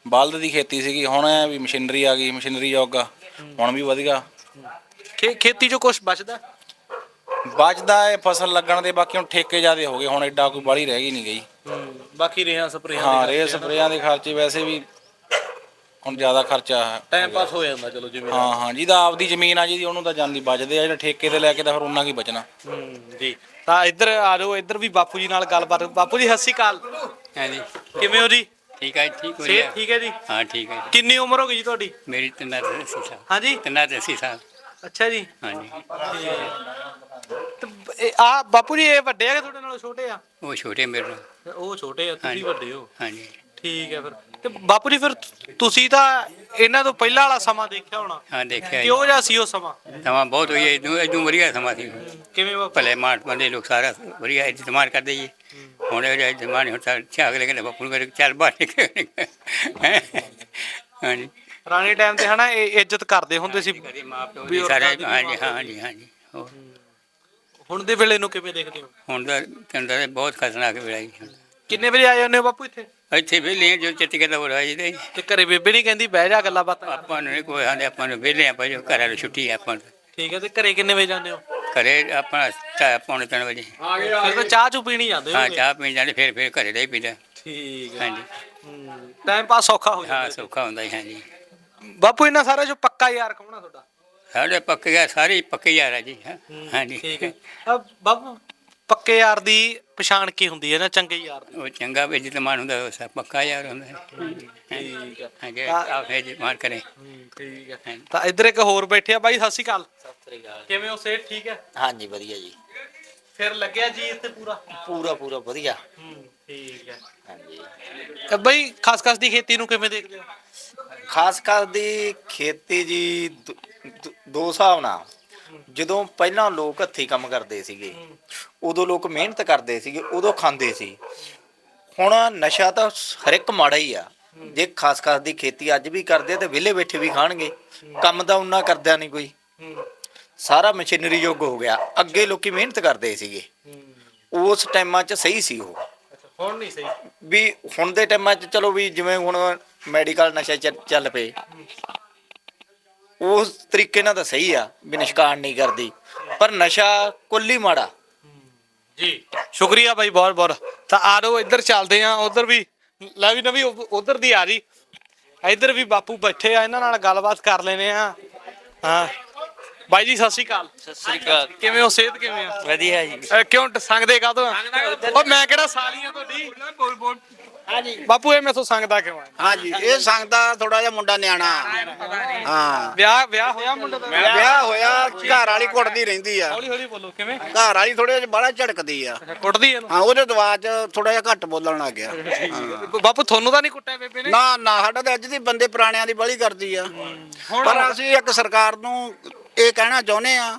F: ਬਲਦ ਦੀ ਖੇਤੀ ਸੀਗੀ ਹੁਣ ਐ ਵੀ ਮਸ਼ੀਨਰੀ ਆ ਗਈ ਮਸ਼ੀਨਰੀ ਯੋਗਾ ਹੁਣ ਵੀ ਵਧੀਆ।
A: ਖੇ- ਖੇਤੀ 'ਚੋਂ ਕੁਝ ਬਚਦਾ?
F: ਬਚਦਾ ਹੈ ਫਸਲ ਲੱਗਣ ਦੇ ਬਾਕੀ ਹੁਣ ਠੇਕੇ ਜਿਆਦੇ ਹੋ ਗਏ ਹੁਣ ਐਡਾ ਕੋਈ ਬਾਲੀ ਰਹਿ ਗਈ ਨਹੀਂ ਗਈ।
A: ਬਾਕੀ ਰੇਹਾਂ ਸਪਰੇਆਂ
F: ਹਾਂ ਰੇ ਸਪਰੇਆਂ ਦੇ ਖਰਚੇ ਵੈਸੇ ਵੀ ਹੁਣ ਜ਼ਿਆਦਾ ਖਰਚਾ ਹੈ।
A: ਟਾਈਮ ਪਾਸ ਹੋ ਜਾਂਦਾ ਚਲੋ ਜਿਵੇਂ
F: ਹਾਂ ਹਾਂ ਜਿਹਦਾ ਆਪਦੀ ਜ਼ਮੀਨ ਆ ਜਿਹਦੀ ਉਹਨੂੰ ਤਾਂ ਜਾਂਦੀ ਬਚਦੇ ਆ ਜਿਹੜਾ ਠੇਕੇ ਤੇ ਲੈ ਕੇ ਤਾਂ ਫਿਰ ਉਹਨਾਂ ਕੀ ਬਚਣਾ।
A: ਹੂੰ ਜੀ। ਤਾਂ ਇੱਧਰ ਆ ਜਾਓ ਇੱਧਰ ਵੀ ਬਾਪੂ ਜੀ ਨਾਲ ਗੱਲਬਾਤ। ਬਾਪੂ ਜੀ ਸਤਿ ਸ਼੍ਰੀ ਅਕਾਲ।
G: ਹਾਂਜੀ
A: ਕਿਵੇਂ ਹੋ ਜੀ?
G: ਠੀਕ ਹੈ ਠੀਕ ਹੋ
A: ਸਿਹਤ ਠੀਕ ਹੈ ਜੀ?
G: ਹਾਂ ਠੀਕ ਹੈ
A: ਕਿੰਨੀ ਉਮਰ ਹੋ ਗਈ ਜੀ ਤੁਹਾਡੀ?
G: ਮੇਰੀ ਤਿੰਨਾਂ ਤੇ ਅੱਸੀ ਸਾਲ।
A: ਹਾਂਜੀ
G: ਤਿੰਨਾਂ ਤੇ ਅੱਸੀ ਸਾਲ।
A: ਅੱਛਾ ਜੀ।
G: ਹਾਂਜੀ
A: ਤੇ ਆ ਬਾਪੂ ਜੀ ਇਹ ਵੱਡੇ ਆ ਕਿ ਤੁਹਾਡੇ ਨਾਲੋਂ ਛੋਟੇ ਆ?
G: ਉਹ ਛੋਟੇ ਮੇਰੇ ਨਾਲ।
A: ਉਹ ਛੋਟੇ ਆ ਤੁਸੀਂ। ਵੱਡੇ ਹੋ।
G: ਹਾਂਜੀ
A: ਠੀਕ ਹੈ ਫਿਰ। ਤੇ ਬਾਪੂ ਜੀ ਫਿਰ ਤੁਸੀਂ ਤਾਂ ਇਹਨਾਂ ਤੋਂ ਪਹਿਲਾਂ ਵਾਲਾ ਸਮਾਂ ਦੇਖਿਆ ਹੋਣਾ।
G: ਹਾਂ ਦੇਖਿਆ ਜੀ।
A: ਕਿਉਂ ਜਿਹਾ ਸੀ ਉਹ ਸਮਾਂ?
G: ਸਮਾਂ ਬਹੁਤ ਹੋਈ ਹੈ ਇਦੋਂ ਇਦੋਂ ਵਧੀਆ ਸਮਾਂ ਸੀ।
A: ਕਿਵੇਂ ਬਾਪੂ?
G: ਭਲੇ ਮਾਟ ਬੰਦੇ ਲੋਕ ਸਾਰਾ ਵਧੀਆ ਇੱਜ਼ਤ ਮਾਰ ਕਰਦੇ ਜੀ। ਹੁਣ ਇਹ ਜਮਾਨੇ ਹੁਣ ਤਾਂ ਅਗਲੇ ਕਹਿੰਦੇ ਬਾਪੂ ਨੂੰ ਕਹਿੰਦੇ ਚੱਲ ਬਾਹਰ ਹਾਂਜੀ।
A: ਪੁਰਾਣੇ ਟਾਈਮ ਤੇ ਹਨਾ ਇਹ ਇੱਜ਼ਤ ਕਰਦੇ ਹੁੰਦੇ ਸੀ।
G: ਕਦੇ ਮਾਂ ਪਿਓ ਦੀ ਸਾਰੇ ਹਾਂਜੀ ਹਾਂਜੀ ਹਾਂਜੀ। ਹੋਰ?
A: ਹੁਣ ਦੇ ਵੇਲੇ ਨੂੰ ਕਿਵੇਂ ਦੇਖਦੇ ਹੋ?
G: ਹੁਣ ਦਾ ਕਹਿੰਦਾ ਇਹ ਬਹੁਤ ਖਤਰਨਾਕ ਵੇਲਾ ਜੀ। ਹੁਣ।
A: ਕਿੰਨੇ ਵਜੇ ਆਏ ਹੁੰਦੇ ਹੋ ਬਾਪੂ ਇੱਥੇ?
G: ਇੱਥੇ ਵਿਹਲੇ ਜੋ ਚਿੱਤ ਕੇ ਹੋ ਰਹੀ ਤੇ।
A: ਤੇ ਘਰੇ ਬੇਬੇ ਨਹੀਂ ਕਹਿੰਦੀ ਬਹਿ ਜਾ ਗੱਲਾਂ ਬਾਤਾਂ। ਕਰ।
G: ਆਪਾਂ ਨੂੰ ਨੀ ਕੋਈ ਆਂਦੇ ਆਪਾਂ ਨੂੰ ਵਿਹਲੇ ਆਪਾਂ ਜੋ ਘਰਾਂ ਨੂੰ ਛੁੱਟੀ ਆ ਆਪਾਂ ਨੂੰ।
A: ਠੀਕ ਹੈ ਤੇ ਘਰੇ ਕਿੰਨੇ ਵਜੇ ਜਾਂਦੇ ਹੋ?
G: ਘਰੇ ਆਪਾਂ ਚਾਹ ਪੌਣੇ ਤਿੰਨ ਵਜੇ।
A: ਫਿਰ ਤਾਂ ਚਾਹ ਚੂ ਪੀਣੀ ਜਾਂਦੇ
G: ਹਾਂ ਚਾਹ ਪੀਣ ਜਾਂਦੇ ਫਿਰ ਫਿਰ ਘਰੇ ਦਾ ਹੀ ਪੀਦਾ।
A: ਠੀਕ ਹੈ।
G: ਹਾਂਜੀ।
A: ਟਾਈਮ ਪਾਸ ਸੌਖਾ ਹੋ
G: ਹਾਂ
A: ਜਾਂਦਾ
G: ਸੌਖਾ ਹੁੰਦਾ ਜੀ ਹਾਂਜੀ।
A: ਬਾਪੂ ਇਹਨਾਂ ਸਾਰਾ ਜੋ ਪੱਕਾ ਯਾਰ ਕੌਣ ਆ ਤੁਹਾਡਾ?
G: ਸਾਡੇ ਪੱਕੇ ਯਾਰ ਸਾਰੇ ਹੀ ਪੱਕੇ ਯਾਰ ਆ ਜੀ ਹਾਂ। ਹਾਂਜੀ।
A: ਠੀਕ ਹੈ। ਅਹ ਬਾਪੂ ਪੱਕੇ ਯਾਰ ਦੀ ਪਛਾਣ ਕੀ ਹੁੰਦੀ ਹੈ ਨਾ ਚੰਗੇ ਯਾਰ ਦੀ?
G: ਉਹ ਚੰਗਾ ਵੀ ਜਿੱਤ ਮਾਨ ਹੁੰਦਾ ਉਹ ਪੱਕਾ ਯਾਰ ਹੁੰਦਾ। ਹੈ।
A: ਠੀਕ ਹੈ ਤਾਂ-
G: ਆ ਮਾਰ ਕਰੇ।
A: ਠੀਕ ਹੈ। ਤਾਂ ਇੱਧਰ ਇੱਕ ਹੋਰ ਬੈਠੇ ਆ ਬਾਈ ਸਤਿ ਸ਼੍ਰੀ ਅਕਾਲ। ਕਿਵੇਂ ਹੋ ਸਿਹਤ ਠੀਕ ਹੈ?
H: ਹਾਂਜੀ ਵਧੀਆ ਜੀ।
A: ਫਿਰ ਲੱਗਿਆ ਜੀ ਇੱਥੇ ਪੂਰਾ?
H: ਪੂਰਾ ਪੂਰਾ ਵਧੀਆ।
A: ਹੂੰ ਠੀਕ ਹੈ।
H: ਹਾਂਜੀ।
A: ਬਾਈ ਖਾਸ ਖਾਸ ਦੀ ਖੇਤੀ ਨੂੰ ਕਿਵੇਂ ਦੇਖਦੇ ਹੋ?
H: ਖਾਸ ਕਰ ਦੀ ਖੇਤੀ ਜੀ ਦੋ ਹਿਸਾਬ ਨਾਲ। ਜਦੋਂ ਪਹਿਲਾਂ ਲੋਕ ਹੱਥੀਂ ਕੰਮ ਕਰਦੇ ਸੀਗੇ ਉਦੋਂ ਲੋਕ ਮਿਹਨਤ ਕਰਦੇ ਸੀਗੇ ਉਦੋਂ ਖਾਂਦੇ ਸੀ। ਹੁਣ ਨਸ਼ਾ ਤਾਂ ਹਰ ਇੱਕ ਮਾੜਾ ਹੀ ਆ। ਜੇ ਖਾਸ ਖਾਸ ਦੀ ਖੇਤੀ ਅੱਜ ਵੀ ਕਰਦੇ ਤੇ ਵਿਹਲੇ ਬੈਠੇ ਵੀ ਖਾਣਗੇ। ਕੰਮ ਤਾਂ ਉਨਾ ਕਰਦਾ ਨਹੀਂ ਕੋਈ। ਸਾਰਾ ਮਸ਼ੀਨਰੀ ਯੁੱਗ ਹੋ ਗਿਆ। ਅੱਗੇ ਲੋਕੀ ਮਿਹਨਤ ਕਰਦੇ ਸੀਗੇ। ਉਸ ਟਾਈਮਾਂ 'ਚ ਸਹੀ ਸੀ ਉਹ।
A: ਹੁਣ ਨਹੀਂ ਸਹੀ?
H: ਵੀ ਹੁਣ ਦੇ ਟਾਈਮਾਂ 'ਚ ਚਲੋ ਵੀ ਜਿਵੇਂ ਹੁਣ ਮੈਡੀਕਲ ਨਸ਼ਾ ਚੱਲ- ਚੱਲ ਪਏ। ਉਸ ਤਰੀਕੇ ਨਾਲ ਤਾਂ ਸਹੀ ਆ ਵੀ ਨਿਸ਼ਕਾਨ ਨਹੀਂ ਕਰਦੀ। ਪਰ ਨਸ਼ਾ ਕੁੱਲੀ ਮਾੜਾ।
A: ਜੀ। ਸ਼ੁਕਰੀਆ ਬਾਈ ਬਹੁਤ ਬਹੁਤ। ਤਾਂ ਆ ਜਾਓ ਇੱਧਰ ਚੱਲਦੇ ਆ ਉਧਰ ਵੀ ਲੈ ਵੀ ਨਵੀਂ ਉਧਰ ਦੀ ਆ ਜੀ। ਇੱਧਰ ਵੀ ਬਾਪੂ ਬੈਠੇ ਆ ਇਹਨਾਂ ਨਾਲ ਗੱਲਬਾਤ ਕਰ ਲੈਨੇ ਆ ਹਾਂ। ਬਾਈ ਜੀ ਸਤਿ ਸ਼੍ਰੀ ਅਕਾਲ।
I: ਸਤਿ ਸ੍ਰੀ ਅਕਾਲ।
A: ਕਿਵੇਂ ਹੋ ਸਿਹਤ ਕਿਵੇਂ ਆ?
I: ਵਧੀਆ ਜੀ।
A: ਕਿਉਂ ਸੰਗਦੇ ਕਾਹਤੋਂ ਆ? ਉਹ ਮੈਂ ਕਿਹੜਾ ਸਾਲੀਆਂ ਤੁਹਾਡੀ? ਹਾਂਜੀ। ਬਾਪੂ ਇਹ ਮੈਥੋਂ ਸੰਗਦਾ ਕਿਉਂ ਆ
C: ਹਾਂਜੀ ਇਹ ਸੰਗਦਾ ਥੋੜਾ ਜਿਹਾ ਮੁੰਡਾ ਨਿਆਣਾ। ਹਾਂ।
A: ਵਿਆਹ ਵਿਆਹ ਹੋਇਆ ਮੁੰਡੇ ਦਾ?
C: ਵਿਆਹ ਹੋਇਆ ਘਰ ਵਾਲੀ ਕੁੱਟਦੀ ਰਹਿੰਦੀ ਆ।
A: ਹੌਲੀ ਹੌਲੀ ਬੋਲੋ ਕਿਵੇਂ?
C: ਘਰ ਵਾਲੀ ਥੋੜੇ ਜਿਹਾ ਬੜਾ ਝੜਕਦੀ ਆ।
A: ਕੁੱਟਦੀ ਇਹਨੂੰ?
C: ਹਾਂ ਉਹਦੇ ਦਵਾਜ ਥੋੜਾ ਜਿਹਾ ਘੱਟ ਬੋਲਣ ਲੱਗ ਗਿਆ। ਹਾਂ।
A: ਬਾਪੂ ਤੁਹਾਨੂੰ ਤਾਂ ਨਹੀਂ ਕੁੱਟਿਆ ਬੇਬੇ ਨੇ?
C: ਨਾ ਨਾ ਸਾਡਾ ਤਾਂ ਅੱਜ ਦੀ ਬੰਦੇ ਪੁਰਾਣਿਆਂ ਦੀ ਬਲੀ ਕਰਦੀ ਆ। ਪਰ ਅਸੀਂ ਇੱਕ ਸਰਕਾਰ ਨੂੰ ਇਹ ਕਹਿਣਾ ਚਾਹੁੰਦੇ ਆ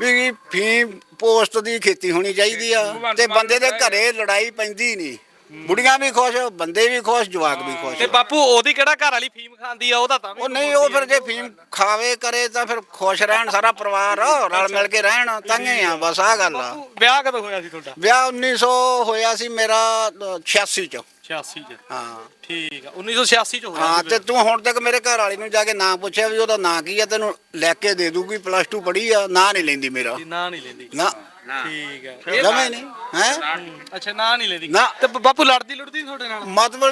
C: ਵੀ ਫੀਮ ਪੋਸਟ ਦੀ ਖੇਤੀ ਹੋਣੀ ਚਾਹੀਦੀ ਆ ਤੇ ਬੰਦੇ ਦੇ ਘਰੇ ਲੜਾਈ ਪੈਂਦੀ ਨਹੀਂ। ਬੁੜੀਆਂ ਵੀ ਖੁਸ਼ ਬੰਦੇ ਵੀ ਖੁਸ਼ ਜਵਾਕ ਵੀ ਖੁਸ਼।
A: ਤੇ ਬਾਪੂ ਉਹਦੀ ਕਿਹੜਾ ਘਰ ਵਾਲੀ ਫੀਮ ਖਾਂਦੀ ਆ ਉਹਦਾ ਤਾਂ ਵੀ
C: ਉਹ ਨਹੀਂ ਉਹ ਫਿਰ ਜੇ ਫੀਮ ਖਾਵੇ ਕਰੇ ਤਾਂ ਫਿਰ ਖੁਸ਼ ਰਹਿਣ ਸਾਰਾ ਪਰਿਵਾਰ ਰਲ ਮਿਲ ਕੇ ਰਹਿਣ ਤਾਂਗੇ ਆ ਬਸ ਆ ਗੱਲ ਆ।
A: ਵਿਆਹ ਕਦੋਂ ਹੋਇਆ ਸੀ ਤੁਹਾਡਾ?
C: ਵਿਆਹ 1900 ਹੋਇਆ ਸੀ ਮੇਰਾ ਅ, 86 ਚ।
A: 86 ਚ।
C: ਹਾਂ।
A: ਠੀਕ ਆ 1986 ਚ ਹੋਇਆ
C: ਹਾਂ ਤੇ ਤੂੰ ਹੁਣ ਤੱਕ ਮੇਰੇ ਘਰ ਵਾਲੀ ਨੂੰ ਜਾ ਕੇ ਨਾਂ ਪੁੱਛਿਆ ਵੀ ਉਹਦਾ ਨਾਂ ਕੀ ਆ ਤੈਨੂੰ ਲੈ ਕੇ ਦੇ ਦੂਗੀ ਪਲੱਸ 2 ਪੜ੍ਹੀ ਆ ਨਾਂ ਨਹੀਂ ਲੈਂਦੀ ਮੇਰਾ।
A: ਨਾਂ ਨਹੀਂ ਲੈਂਦੀ।
C: ਨਾ।
A: ਠੀਕ ਹੈ
C: ਜਮੇ ਨਹੀਂ ਹੈ?
A: ਅੱਛਾ ਨਾਂ ਨਹੀਂ ਲੈਂਦੀ।
C: ਨਾ।
A: ਤੇ ਬਾਪੂ ਲੜਦੀ ਲੁੜਦੀ ਨੀ ਤੁਹਾਡੇ ਨਾਲ?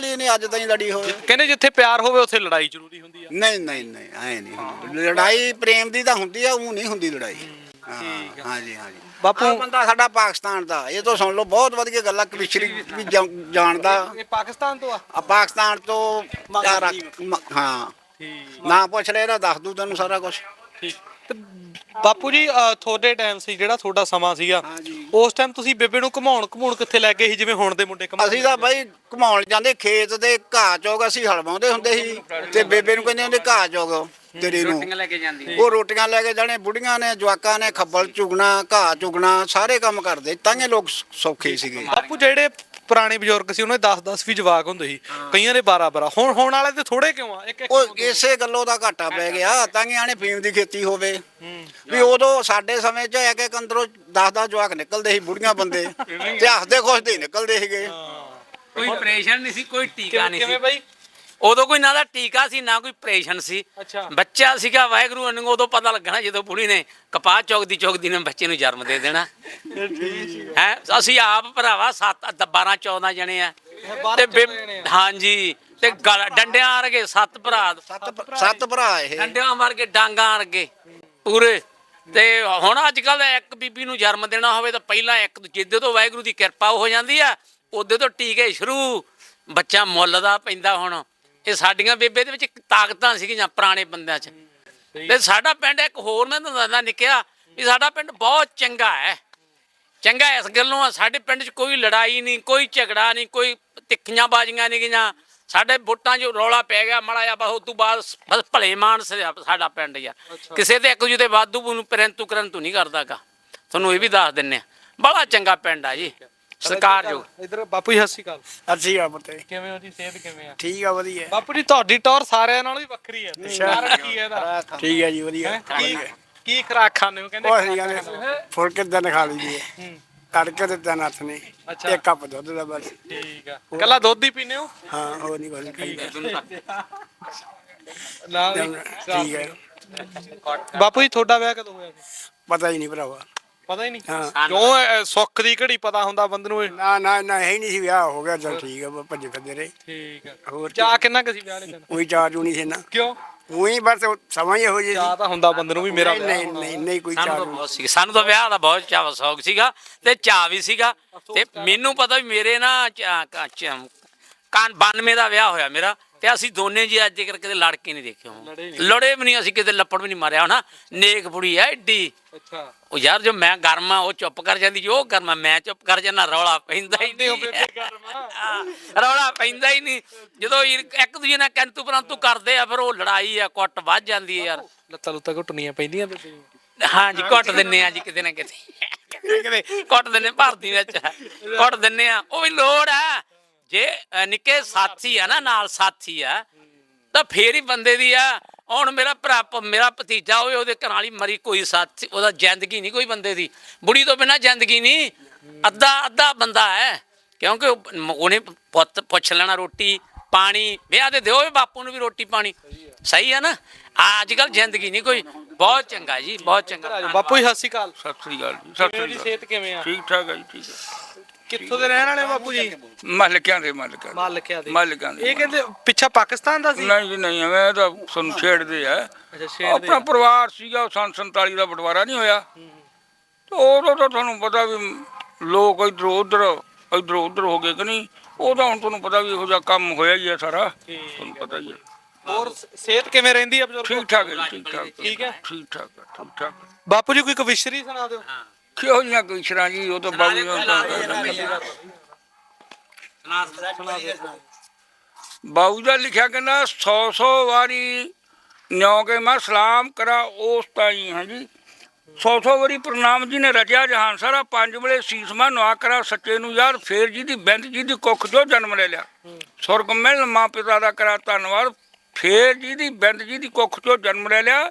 C: ਹੀ ਨਹੀਂ ਅੱਜ ਤਾਈਂ ਲੜੀ ਹੋਵੇ
A: ਕਹਿੰਦੇ ਜਿੱਥੇ ਪਿਆਰ ਹੋਵੇ ਉੱਥੇ ਲੜਾਈ ਜ਼ਰੂਰੀ ਹੁੰਦੀ ਆ।
C: ਨਹੀਂ ਨਹੀਂ ਨਹੀਂ ਐ ਨਹੀਂ ਹੁੰਦੀ। ਲੜਾਈ ਪ੍ਰੇਮ ਦੀ ਤਾਂ ਹੁੰਦੀ ਆ ਉਹ ਨਹੀਂ ਹੁੰਦੀ ਲੜਾਈ। ਹਾਂ ਹਾਂਜੀ ਹਾਂਜੀ।
A: ਬਾਪੂ-
C: ਆਹ ਬੰਦਾ ਸਾਡਾ ਪਾਕਿਸਤਾਨ ਦਾ। ਇਹ ਤੋਂ ਸੁਣ ਲਓ ਬਹੁਤ ਵਧੀਆ ਗੱਲਾਂ ਕਵਿਸ਼ਰੀ ਵੀ ਜਾ- ਜਾਣਦਾ।
A: ਇਹ ਪਾਕਿਸਤਾਨ ਤੋਂ ਆ?
C: ਆ ਪਾਕਿਸਤਾਨ ਤੋਂ ਮ- ਹਾਂ।
A: ਠੀਕ।
C: ਨਾ ਪੁੱਛ ਲੈ ਇਹਦਾ ਦੱਸ ਦੂ ਤੈਨੂੰ ਸਾਰਾ ਕੁਝ
A: ਠੀਕ। ਤੇ ਬਾਪੂ ਜੀ ਤੁਹਾਡੇ ਟਾਈਮ ਸੀ ਜਿਹੜਾ ਤੁਹਾਡਾ ਸਮਾਂ ਸੀਗਾ। ਉਸ ਟਾਈਮ ਤੁਸੀਂ ਬੇਬੇ ਨੂੰ ਘਮਾਉਣ ਘਮਾਉਣ ਕਿੱਥੇ ਲੈ ਗਏ ਸੀ? ਜਿਵੇਂ ਹੁਣ ਦੇ ਮੁੰਡੇ ਘਮਾਉਣ
C: ਅਸੀਂ ਤਾਂ ਬਾਈ ਘੁਮਾਉਣ ਜਾਂਦੇ ਖੇਤ ਦੇ ਘਾਹ ਚੋਗ ਅਸੀਂ ਹਲਵਾਉਂਦੇ ਹੁੰਦੇ ਸੀ। ਤੇ ਬੇਬੇ ਨੂੰ ਕਹਿੰਦੇ ਹੁੰਦੇ ਘਾਹ ਚੋਗ ਤੇਰੀ ਨੂੰ।
G: ਲੈ ਕੇ ਜਾਂਦੀ।
C: ਉਹ ਰੋਟੀਆਂ ਲੈ ਕੇ ਜਾਣੇ ਬੁੜੀਆਂ ਨੇ ਜਵਾਕਾਂ ਨੇ ਖੱਬਲ ਚੁਗਣਾ ਘਾਹ ਚੁਗਣਾ ਸਾਰੇ ਕੰਮ ਕਰਦੇ। ਤਾਂਗੇ ਲੋਕ ਸ- ਸੌਖੇ ਸੀਗੇ।
A: ਬਾਪੂ ਜਿਹੜੇ ਪੁਰਾਣੇ ਬਜ਼ੁਰਗ ਸੀ ਉਹਨਾਂ ਦੇ 10 10 ਵੀ ਜਵਾਕ ਹੁੰਦੇ ਸੀ। ਕਈਆਂ ਦੇ 12 12 ਹੁਣ ਹੁਣ ਵਾਲੇ ਤੇ ਥੋੜੇ ਕਿਉਂ ਆ? ਇੱਕ ਇੱਕ
C: ਉਹ ਇਸੇ ਗੱਲੋਂ ਦਾ ਘਾਟਾ ਪੈ ਗਿਆ ਤਾਂਗੇ ਆਣੇ ਫੀਮ ਦੀ ਖੇਤੀ ਹੋਵੇ। ਵੀ ਉਦੋਂ ਸਾਡੇ ਸਮੇਂ 'ਚ ਇੱਕ ਇੱਕ ਅੰਦਰੋਂ 10 10 ਜਵਾਕ ਨਿਕਲਦੇ ਸੀ ਬੁੜੀਆਂ ਬੰਦੇ। ਤੇ ਹੱਸਦੇ ਖੁਸ਼ਦੇ ਹੀ ਨਿਕਲਦੇ ਸੀਗੇ।
D: ਕੋਈ ਆਪਰੇਸ਼ਨ ਨਹੀਂ ਸੀ ਕੋਈ ਟੀਕਾ
A: ਕਿਵੇਂ
D: ਨਹੀਂ
A: ਕਿਵੇਂ
D: ਸੀ
A: ਬਾਈ?
D: ਉਦੋਂ ਕੋਈ ਨਾ ਦਾ ਟੀਕਾ ਸੀ ਨਾ ਕੋਈ ਆਪਰੇਸ਼ਨ ਸੀ।
A: ਅੱਛਾ।
D: ਬੱਚਾ ਸੀਗਾ ਵਾਹਿਗੁਰੂ ਨੂੰ ਉਦੋਂ ਪਤਾ ਲੱਗਣਾ ਜਦੋਂ ਬੁੜੀ ਨੇ ਕਪਾਹ ਚੌਕਦੀ ਚੌਕਦੀ ਨੇ ਬੱਚੇ ਨੂੰ ਜਨਮ ਦੇ ਦੇਣਾ। ਹੈ ਅਸੀਂ ਆਪ ਭਰਾਵਾ 7 12 14 ਜਣੇ ਆ। ਤੇ ਬੇ- ਹਾਂਜੀ ਤੇ ਗਲ- ਡੰਡਿਆਂ ਵਰਗੇ ਸੱਤ ਭਰਾ।
C: ਸੱਤ ਸੱਤ ਭਰਾ ਇਹ।
D: ਡੰਡਿਆਂ ਵਰਗੇ ਡਾਂਗਾਂ ਵਰਗੇ ਪੂਰੇ। ਤੇ ਹੁਣ ਅੱਜ ਕੱਲ ਇੱਕ ਬੀਬੀ ਨੂੰ ਜਨਮ ਦੇਣਾ ਹੋਵੇ ਤਾਂ ਪਹਿਲਾਂ ਇੱਕ ਜਿੱਦੇ ਤੋਂ ਵਾਹਿਗੁਰੂ ਦੀ ਕਿਰਪਾ ਹੋ ਜਾਂਦੀ ਆ ਉਹਦੇ ਤੋਂ ਟੀਕੇ ਸ਼ੁਰੂ। ਬੱਚਾ ਮੁੱਲ ਦਾ ਪੈਂਦਾ ਹੁਣ। ਇਹ ਸਾਡੀਆਂ ਬੇਬੇ ਦੇ ਵਿੱਚ ਇੱਕ ਤਾਕਤਾਂ ਸੀਗੀਆਂ ਪੁਰਾਣੇ ਬੰਦਿਆਂ 'ਚ। ਤੇ ਸਾਡਾ ਪਿੰਡ ਇੱਕ ਹੋਰ ਮੈਂ ਤੁਹਾਨੂੰ ਦੱਸਦਾ ਨਿਕਿਆ ਵੀ ਸਾਡਾ ਪਿੰਡ ਬਹੁਤ ਚੰਗਾ ਹੈ। ਚੰਗਾ ਇਸ ਗੱਲੋਂ ਆ ਸਾਡੇ ਪਿੰਡ 'ਚ ਕੋਈ ਲੜਾਈ ਨਹੀਂ ਕੋਈ ਝਗੜਾ ਨਹੀਂ ਕੋਈ ਤਿੱਖੀਆਂ ਬਾਜ਼ੀਆਂ ਨਹੀਂ ਗਈਆਂ। ਸਾਡੇ ਵੋਟਾਂ 'ਚ ਰੌਲਾ ਪੈ ਗਿਆ ਮਾੜਾ ਜਿਹਾ ਬਸ ਉਸ ਤੋਂ ਬਾਅਦ ਬਸ ਭਲੇ ਮਾਨਸ ਸਾਡਾ ਪਿੰਡ ਆ ਕਿਸੇ ਦੇ ਇੱਕ ਦੂਜੇ ਦੇ ਵਾਧੂ ਨੂੰ ਪਰੰਤੂ ਕਰੰਤੂ ਨਹੀਂ ਕਰਦਾਗਾ। ਤੁਹਾਨੂੰ ਇਹ ਵੀ ਦੱਸ ਦਿੰਨੇ ਆ। ਬੜਾ ਚੰਗਾ ਪਿੰਡ ਆ ਜੀ। ਸਤਿਕਾਰਯੋਗ
A: ਇਧਰ ਬਾਪੂ ਜੀ ਸਤਿ ਸ਼੍ਰੀ ਅਕਾਲ।
C: ਅੱਛੀ ਆ ਪਤਾ
A: ਕਿਵੇਂ ਹੋ ਜੀ? ਸਿਹਤ ਕਿਵੇਂ ਆ?
C: ਠੀਕ ਆ ਵਧੀਆ।
A: ਬਾਪੂ ਜੀ ਤੁਹਾਡੀ ਟੌਰ ਸਾਰਿਆਂ ਨਾਲੋਂ ਹੀ ਵੱਖਰੀ ਹੈ ਕਾਰਨ ਕੀ ਹੈ ਇਹਦਾ?
C: ਠੀਕ ਆ ਜੀ ਵਧੀਆ।
A: ਹੈਂ? ਕੀ ਕੀ ਖਰਾਕ ਖਾਂਦੇ ਹੋ? ਕਹਿੰਦੇ
C: ਉਹ ਅਸੀਂ ਕਹਿੰਦੇ। ਫੁਲਕੇ ਦਿਨ ਖਾ ਲਈਏ ਤੜਕੇ ਤੇ ਤਿੰਨ ਹੱਥ ਨੇ।
A: ਅੱਛਾ।
C: ਇੱਕ ਕੱਪ ਦੁੱਧ ਦਾ ਬਸ।
A: ਠੀਕ ਆ। ਕੱਲਾ ਦੁੱਧ ਹੀ ਪੀਨੇ ਹੋ?
C: ਹਾਂ ਉਹ ਨਹੀਂ ਕੁਝ ਖਾਈਦਾ।
A: ਨਾ
C: ਠੀਕ ਹੈ
A: ਬਾਪੂ ਜੀ ਤੁਹਾਡਾ ਵਿਆਹ ਕਦੋਂ ਹੋਇਆ ਸੀ?
C: ਪਤਾ ਹੀ ਨਹੀਂ ਭਰਾਵਾ।
A: ਪਤਾ ਹੀ ਨਹੀਂ।
C: ਹਾਂ।
A: ਕਿਉਂ ਇਹ ਸੁੱਖ ਦੀ ਘੜੀ ਪਤਾ ਹੁੰਦਾ ਬੰਦੇ ਨੂੰ ਇਹ?
C: ਨਾ ਨਾ ਨਾ ਹੈ ਨਹੀਂ ਸੀ ਵਿਆਹ ਹੋ ਗਿਆ ਚਲ ਠੀਕ ਆ ਭੱਜੇ ਫਿਰਦੇ ਰਹੇ।
A: ਠੀਕ ਆ।
C: ਹੋਰ
A: ਚਾਹ ਕਿੰਨਾ ਕੁ ਸੀ ਵਿਆਹ ਵਾਲੇ ਦਿਨ?
C: ਉਹੀ ਚਾਰ ਚੂਣੀ ਸੀ ਨਾ
A: ਕਿਉਂ?
C: ਉਹੀ ਬਸ ਉਹ ਸਮਾਂ ਹੀ ਇਹੋ ਜਿਹੀ
A: ਚਾਹ ਤਾਂ ਹੁੰਦਾ ਬੰਦੇ ਨੂੰ ਵੀ ਮੇਰਾ
C: ਨਹੀਂ ਨਹੀਂ ਨਹੀਂ ਨਹੀਂ ਕੋਈ
D: ਸਾਨੂੰ
C: ਚਾਰ
D: ਤਾਂ ਬਹੁਤ ਸੀ ਸਾਨੂੰ ਤਾਂ ਵਿਆਹ ਦਾ ਬਹੁਤ ਚਾਅ ਸ਼ੌਕ ਸੀਗਾ ਤੇ ਚਾਅ ਵੀ ਸੀਗਾ। ਤੇ ਮੈਨੂੰ ਪਤਾ ਵੀ ਮੇਰੇ ਨਾ ਚ- ਕ- ਚ- ਕਾਨ 92 ਦਾ ਵਿਆਹ ਹੋਇਆ ਮੇਰਾ। ਤੇ ਅਸੀਂ ਦੋਨੇ ਜੀ ਅੱਜ ਤੱਕ ਕਦੇ ਲੜ ਕੇ ਨਹੀਂ ਦੇਖੇ ਲੜੇ ਵੀ ਨਹੀਂ ਅਸੀਂ ਕਿਤੇ ਲੱਪੜ ਵੀ ਨਹੀਂ ਮਾਰਿਆ ਹੋਣਾ। ਨੇਕ ਬੁੜੀ ਐ ਏਡੀ।
A: ਅੱਛਾ।
D: ਉਹ ਯਾਰ ਜੋ ਮੈਂ ਗਰਮ ਆ ਉਹ ਚੁੱਪ ਕਰ ਜਾਂਦੀ ਜੋ ਗਰਮ ਮੈਂ ਚੁੱਪ ਕਰ ਜਾਂਦਾ ਰੌਲਾ ਪੈਂਦਾ ਹੀ ਨਹੀਂ। ਰੌਲਾ ਪੈਂਦਾ ਹੀ ਨਹੀਂ। ਜਦੋਂ ਇੱਕ ਦੂਜੇ ਨਾਲ ਕੰਤੂ ਪਰੰਤੂ ਕਰਦੇ ਆ ਫਿਰ ਉਹ ਲੜਾਈ ਆ ਕੁੱਟ ਵੱਜ ਜਾਂਦੀ ਹੈ ਯਾਰ।
A: ਲੱਤਾਂ ਲੁੱਤਾਂ ਘੁੱਟਣੀਆਂ ਪੈਂਦੀਆਂ ਨੂੰ।
D: ਹਾਂਜੀ ਕੁੱਟ ਦਿੰਨੇ ਆ ਜੀ ਕਿਤੇ ਨਾ ਕਿਤੇ। ਕਿਤੇ ਕੁੱਟ ਦਿੰਨੇ ਭਰਤੀ ਵਿੱਚ। ਕੁੱਟ ਦਿੰਨੇ ਆ। ਉਹ ਵੀ ਲੋੜ ਆ। ਜੇ ਨਿੱਕੇ ਸਾਥੀ ਆ ਨਾ ਨਾਲ ਸਾਥੀ ਆ ਤਾਂ ਫੇਰ ਹੀ ਬੰਦੇ ਦੀ ਆ ਹੁਣ ਮੇਰਾ ਭਰਾ ਮੇਰਾ ਭਤੀਜਾ ਹੋਵੇ ਉਹਦੇ ਘਰ ਵਾਲੀ ਮਰੀ ਕੋਈ ਸਾਥੀ ਉਹਦਾ ਜ਼ਿੰਦਗੀ ਨਹੀਂ ਕੋਈ ਬੰਦੇ ਦੀ। ਬੁੜੀ ਤੋਂ ਬਿਨਾ ਜ਼ਿੰਦਗੀ ਨਹੀਂ ਅੱਧਾ ਅੱਧਾ ਬੰਦਾ ਹੈ ਕਿਉਂਕਿ ਉਹਨੇ ਪੁੱਤ ਪੁੱਛ ਲੈਣਾ ਰੋਟੀ ਪਾਣੀ ਵਿਆਹ ਦੇ ਦਿਓ ਵੀ ਬਾਪੂ ਨੂੰ ਵੀ ਰੋਟੀ ਪਾਣੀ। ਸਹੀ ਹੈ ਨਾ? ਅੱਜ ਕੱਲ ਜ਼ਿੰਦਗੀ ਨਹੀਂ ਕੋਈ ਬਹੁਤ ਚੰਗਾ ਜੀ ਬਹੁਤ ਚੰਗਾ।
A: ਬਾਪੂ ਜੀ ਸਤਿ ਸ਼੍ਰੀ ਅਕਾਲ।
E: ਸਤਿ ਸ੍ਰੀ ਅਕਾਲ ਜੀ
A: ਕਿਵੇਂ ਦੀ ਸਿਹਤ ਕਿਵੇਂ ਆ?
E: ਠੀਕ ਠਾਕ ਹੈ ਜੀ ਠੀਕ ਹੈ
A: ਕਿੱਥੋਂ ਦੇ ਰਹਿਣ ਵਾਲੇ ਬਾਪੂ ਜੀ?
E: ਮਾਲਕਿਆਂ ਦੇ ਮਾਲਕਾਂ ਦੇ।
A: ਮਾਲਕਿਆ ਦੇ।
E: ਮਾਲਕਾਂ ਦੇ
A: ਇਹ ਕਹਿੰਦੇ ਪਿੱਛਾ ਪਾਕਿਸਤਾਨ ਦਾ ਸੀ?
E: ਨਹੀਂ ਜੀ ਨਹੀਂ ਐਵੇਂ ਤਾਂ ਸਾਨੂੰ ਛੇੜਦੇ ਆ।
A: ਅੱਛਾ ਛੇੜ ਦੇ
E: ਆਪਣਾ ਪਰਿਵਾਰ ਸੀਗਾ ਉਹ ਸੰਨ 47 ਦਾ ਬਟਵਾਰਾ ਨਹੀਂ ਹੋਇਆ। ਤੇ ਉਦੋਂ ਤਾਂ ਤੁਹਾਨੂੰ ਪਤਾ ਵੀ ਲੋਕ ਇਧਰੋਂ ਉਧਰ ਇਧਰੋਂ ਉਧਰ ਹੋ ਗਏ ਕਿ ਨਹੀਂ? ਉਹਦਾ ਹੁਣ ਤੁਹਾਨੂੰ ਪਤਾ ਵੀ ਇਹੋ ਜਿਹਾ ਕੰਮ ਹੋਇਆ ਹੀ ਹੈ ਸਾਰਾ। ਤੁਹਾਨੂੰ ਪਤਾ ਹੀ ਹੈ
A: ਹੋਰ ਸ- ਸਿਹਤ ਕਿਵੇਂ ਰਹਿੰਦੀ ਆ ਬਜ਼ੁਰਗ?
E: ਠੀਕ ਠਾਕ ਹੈ ਜੀ, ਠੀਕ ਠਾਕ
A: ਠੀਕ ਹੈ।
E: ਠੀਕ ਠਾਕ ਹੈ, ਠੀਕ ਠਾਕ। ਹੈ।
A: ਬਾਪੂ ਜੀ ਕੋਈ ਕਵਿਸ਼ਰੀ ਸੁਣਾ ਦਿਓ।
E: ਕਿਹੋ ਜਿਹੀਆਂ ਕਵਿਸ਼ਰਾਂ ਜੀ ਉਹ ਤਾਂ ਬਾਬੂ ਜੀ ਬਾਬੂ ਦਾ ਲਿਖਿਆ ਕਹਿੰਦਾ 100 100 ਵਾਰੀ ਨਿਉ ਕੇ ਮੈਂ ਸਲਾਮ ਕਰਾ ਉਸ ਤਾਈ ਹਾਂ ਜੀ 100 100 ਵਾਰੀ ਪ੍ਰਣਾਮ ਜੀ ਨੇ ਰਚਿਆ ਜਹਾਨ ਸਾਰਾ ਪੰਜ ਵੇਲੇ ਸੀਸ ਮੈਂ ਨਵਾ ਕਰਾ ਸੱਚੇ ਨੂੰ ਯਾਰ ਫੇਰ ਜੀ ਦੀ ਬਿੰਦ ਜੀ ਦੀ ਕੁੱਖ ਜੋ ਜਨਮ ਲੈ ਲਿਆ। ਸੁਰਗ ਮਿਲਨ ਮਾਂ ਪਿਤਾ ਦਾ ਕਰਾ ਧੰਨਵਾਦ ਫੇਰ ਜੀ ਦੀ ਬਿੰਦ ਜੀ ਦੀ ਕੁੱਖ ਜੋ ਜਨਮ ਲੈ ਲਿਆ।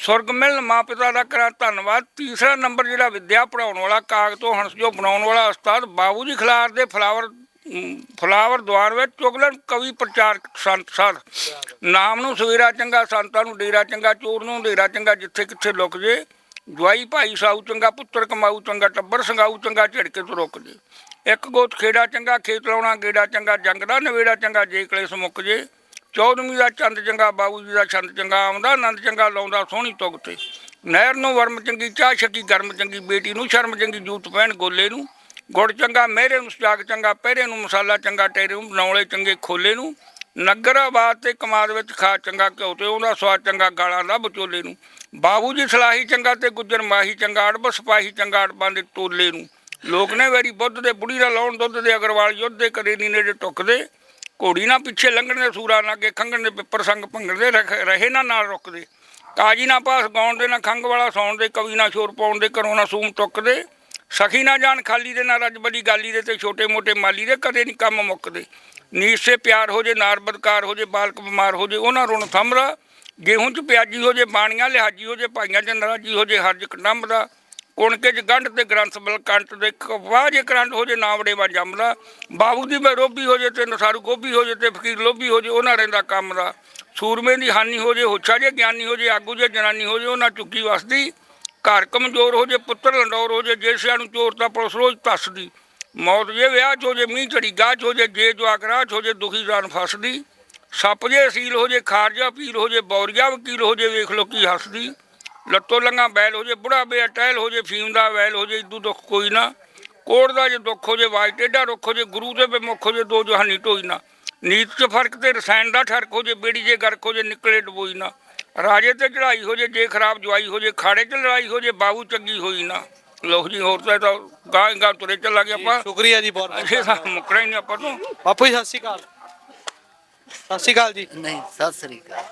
E: ਸੁਰਗ ਮਿਲਨ ਮਾਂ ਪਿਤਾ ਦਾ ਕਰਾਂ ਧੰਨਵਾਦ। ਤੀਸਰਾ ਨੰਬਰ ਜਿਹੜਾ ਵਿਦਿਆ ਪੜਾਉਣ ਵਾਲਾ, ਕਾਗਜ਼ ਤੋਂ ਹੰਸ ਜੋ ਬਣਾਉਣ ਵਾਲਾ ਉਸਤਾਦ ਬਾਬੂ ਜੀ ਖਿਲਾਰ ਦੇ ਫਲਾਵਰ ਫਲਾਵਰ ਦੁਆਰ ਵਿੱਚ ਚੁਗਲਨ ਕਵੀ ਪ੍ਰਚਾਰਕ ਸੰਤ ਸਾਧ ਨਾਮ ਨੂੰ ਸਵੇਰਾ ਚੰਗਾ, ਸੰਤਾਂ ਨੂੰ ਡੇਰਾ ਚੰਗਾ, ਚੋਰ ਨੂੰ ਡੇਰਾ ਚੰਗਾ ਜਿੱਥੇ ਕਿੱਥੇ ਲੁਕ ਜੇ। ਜਵਾਈ ਭਾਈ ਸਾਊ ਚੰਗਾ, ਪੁੱਤਰ ਕਮਾਊ ਚੰਗਾ, ਟੱਬਰ ਸੰਗਾਊ ਚੰਗਾ, ਝਿੜਕੇ ਤੋਂ ਰੁਕ ਜੇ। ਇੱਕ ਗੋਤ ਖੇੜਾ ਚੰਗਾ, ਖੇਤ ਲਾਉਣਾ ਗੇੜਾ ਚੰਗਾ, ਜੰਗ ਦਾ ਨਵੇੜਾ ਚੰਗਾ, ਜੇ ਕਲੇਸ਼ ਮੁੱਕ ਜੇ। ਚੌਦਵੀਂ ਦਾ ਚੰਦ ਚੰਗਾ ਬਾਬੂ ਜੀ ਦਾ ਛੰਦ ਚੰਗਾ, ਆਉਂਦਾ ਆਨੰਦ ਚੰਗਾ, ਲਾਉਂਦਾ ਸੋਹਣੀ ਤੁਗ ਤੇ। ਨਹਿਰ ਨੂੰ ਵਰਮ ਚੰਗੀ, ਚਾਹ ਛਕੀ ਗਰਮ ਚੰਗੀ, ਬੇਟੀ ਨੂੰ ਸ਼ਰਮ ਚੰਗੀ, ਜੂਤ ਪਹਿਣ ਗੋਲੇ ਨੂੰ। ਗੁੜ ਚੰਗਾ, ਮਹਿਰੇ ਨੂੰ ਸਜਾਗ ਚੰਗਾ, ਪਹਿਰੇ ਨੂੰ ਮਸਾਲਾ ਚੰਗਾ, ਟੇਰੇ ਨੂੰ ਬਣਾਉਲੇ ਚੰਗੇ, ਖੋਲੇ ਨੂੰ। ਨਗਰਾਬਾਦ ਤੇ ਕਮਾਦ ਵਿੱਚ ਖਾ ਚੰਗਾ, ਘਿਓ ਤੇ ਉਹਦਾ ਸਵਾਦ ਚੰਗਾ, ਗਾਲਾਂ ਦਾ ਬਚੋਲੇ ਨੂੰ। ਬਾਬੂ ਜੀ ਸਲਾਹੀ ਚੰਗਾ ਤੇ ਗੁੱਜਰ ਮਾਹੀ ਚੰਗਾ, ਅੜਬ ਸਿਪਾਹੀ ਚੰਗਾ, ਅੜਬਾਂ ਦੇ ਟੋਲੇ ਨੂੰ। ਲੋਕ ਨੇ ਵੈਰੀ ਬੁੱਧ ਦੇ, ਬੁੜੀ ਦਾ ਲਾਉਣ ਦੁੱਧ ਦੇ ਅਗਰਵਾਲ ਯੁੱਧ ਦੇ, ਕਦੇ ਨਹੀਂ ਨੇੜੇ ਟੁੱਕਦੇ। ਘੋੜੀ ਨਾ ਪਿੱਛੇ ਲੰਘਣ ਦੇ ਸੂਰਾ ਨਾ ਅੱਗੇ ਖੰਘਣ ਦੇ ਪਿੱਪਰ ਸੰਗ ਭੰਗਣ ਦੇ ਰਹੇ ਨਾ ਨਾਲ ਰੁਕਦੇ। ਕਾਜੀ ਨਾ ਪਾਸ ਗਾਉਣ ਦੇ, ਨਾ ਖੰਗ ਵਾਲਾ ਸੌਣ ਦੇ, ਕਵੀ ਨਾ ਸ਼ੋਰ ਪਾਉਣ ਦੇ, ਘਰੋਂ ਨਾ ਸੂਮ ਟੁੱਕਦੇ। ਸਖੀ ਨਾ ਜਾਣ ਖਾਲੀ ਦੇ, ਨਾ ਰੱਜ ਬੜੀ ਗਾਲੀ ਦੇ ਤੇ ਛੋਟੇ ਮੋਟੇ ਮਾਲੀ ਦੇ ਕਦੇ ਨਹੀਂ ਕੰਮ ਮੁੱਕਦੇ। ਨੀਰ ਸੇ ਪਿਆਰ ਹੋ ਜੇ, ਨਾਰ ਬਦਕਾਰ ਹੋ ਜੇ, ਬਾਲਕ ਬਿਮਾਰ ਹੋ ਜੇ, ਉਹਨਾਂ ਰੁਣ ਥੰਮਰਾ ਗੇਹੂੰ ਚ ਪਿਆਜੀ ਹੋ ਜੇ, ਬਾਣੀਆਂ ਲਿਹਾਜੀ ਹੋ ਜੇ, ਭਾਈਆਂ ਚ ਨਰਾਜੀ ਹੋ ਜੇ ਹਰਜ ਕੰਡੰਬ ਦਾ ਕੁਣਕੇ ਚ ਗੰਢ ਤੇ ਗ੍ਰੰਥ ਬਲਕੰਟ ਦੇ ਵਾਹ ਜੇ ਕਰੰਟ ਹੋ ਜੇ ਨਾਵੜੇ ਵਾ ਜੰਮਦਾ ਬਾਬੂ ਦੀ ਮੈਂ ਰੋਬੀ ਹੋ ਜੇ ਤੇ ਨਸਾਰੂ ਗੋਭੀ ਹੋ ਜੇ ਤੇ ਫਕੀਰ ਲੋਭੀ ਹੋ ਜੇ ਉਹਨਾਂ ਰਹਿੰਦਾ ਕੰਮ ਦਾ ਸੂਰਮੇ ਦੀ ਹਾਨੀ ਹੋ ਜੇ ਹੋਛਾ ਜੇ ਗਿਆਨੀ ਹੋ ਜੇ ਆਗੂ ਜੇ ਜਨਾਨੀ ਹੋ ਜੇ ਉਹਨਾਂ ਚੁੱਕੀ ਵਸਦੀ ਘਰ ਕਮਜ਼ੋਰ ਹੋ ਜੇ ਪੁੱਤਰ ਲੰਡੌਰ ਹੋ ਜੇ ਜੇਸਿਆਂ ਨੂੰ ਚੋਰ ਤਾਂ ਪੁਲਿਸ ਰੋਜ਼ ਧੱਸਦੀ ਮੌਤ ਜੇ ਵਿਆਹ 'ਚ ਹੋ ਜੇ ਮੀਂਹ ਚੜੀ ਗਾਹ 'ਚ ਹੋ ਜੇ ਜੇ ਜਵਾਕਰਾ 'ਚ ਹੋ ਜੇ ਦੁਖੀ ਜਾਨ ਫਸਦੀ ਸੱਪ ਜੇ ਅਸੀਲ ਹੋ ਜੇ ਖਾਰਜਾ ਪੀਲ ਹੋ ਜੇ ਬੌਰੀਆ ਵਕੀਲ ਹੋ ਜੇ ਵੇਖ ਲੋ ਕੀ ਹੱਸਦੀ ਲੱਤੋਂ ਲੰਗਾ ਬੈਲ ਹੋ ਜੇ ਬੁੜਾ ਬੇ ਟਹਿਲ ਹੋ ਜੇ ਫੀਮ ਦਾ ਵੈਲ ਹੋ ਜੇ ਇਦੂ ਦੁੱਖ ਕੋਈ ਨਾ ਕੋੜ ਦਾ ਜੇ ਦੁੱਖ ਹੋ ਜੇ ਵਾਜ ਟੇਢਾ ਰੁੱਖ ਹੋ ਜੇ ਗੁਰੂ ਦੇ ਬੇਮੁਖ ਹੋ ਜੇ ਦੋ ਜਹਾਨੀ ਢੋਈ ਨਾ ਨੀਤ 'ਚ ਫ਼ਰਕ ਤੇ ਰਸਾਇਣ ਦਾ ਠਰਕ ਹੋ ਜੇ ਬੇੜੀ ਜੇ ਗਰਕ ਹੋ ਜੇ ਨਿਕਲੇ ਡਬੋਈ ਨਾ ਰਾਜੇ ਤੇ ਚੜਾਈ ਹੋ ਜੇ ਜੇ ਖਰਾਬ ਜਵਾਈ ਹੋ ਜੇ ਖਾੜੇ 'ਚ ਲੜਾਈ ਹੋ ਜੇ ਬਾਬੂ ਚੰਗੀ ਹੋਈ ਨਾ ਲੋਕ ਜੀ ਹੋਰ ਤਾਂ ਗਾਂ ਗਾਂ ਤੁਰੇ ਚੱਲਾ ਗਿਆ ਆਪਾਂ
A: ਸ਼ੁਕਰੀਆ ਜੀ ਬਹੁਤ
E: ਮੁੱਕਣਾ ਹੀ ਨਹੀਂ ਆਪਾਂ ਤੋਂ
A: ਬਾਪੂ ਜੀ ਸਤਿ ਸ਼੍ਰੀ ਅਕਾਲ ਸਤਿ ਸ਼੍ਰੀ ਅਕਾਲ ਜੀ।
I: ਨਹੀਂ ਸਤਿ ਸ੍ਰੀ ਅਕਾਲ।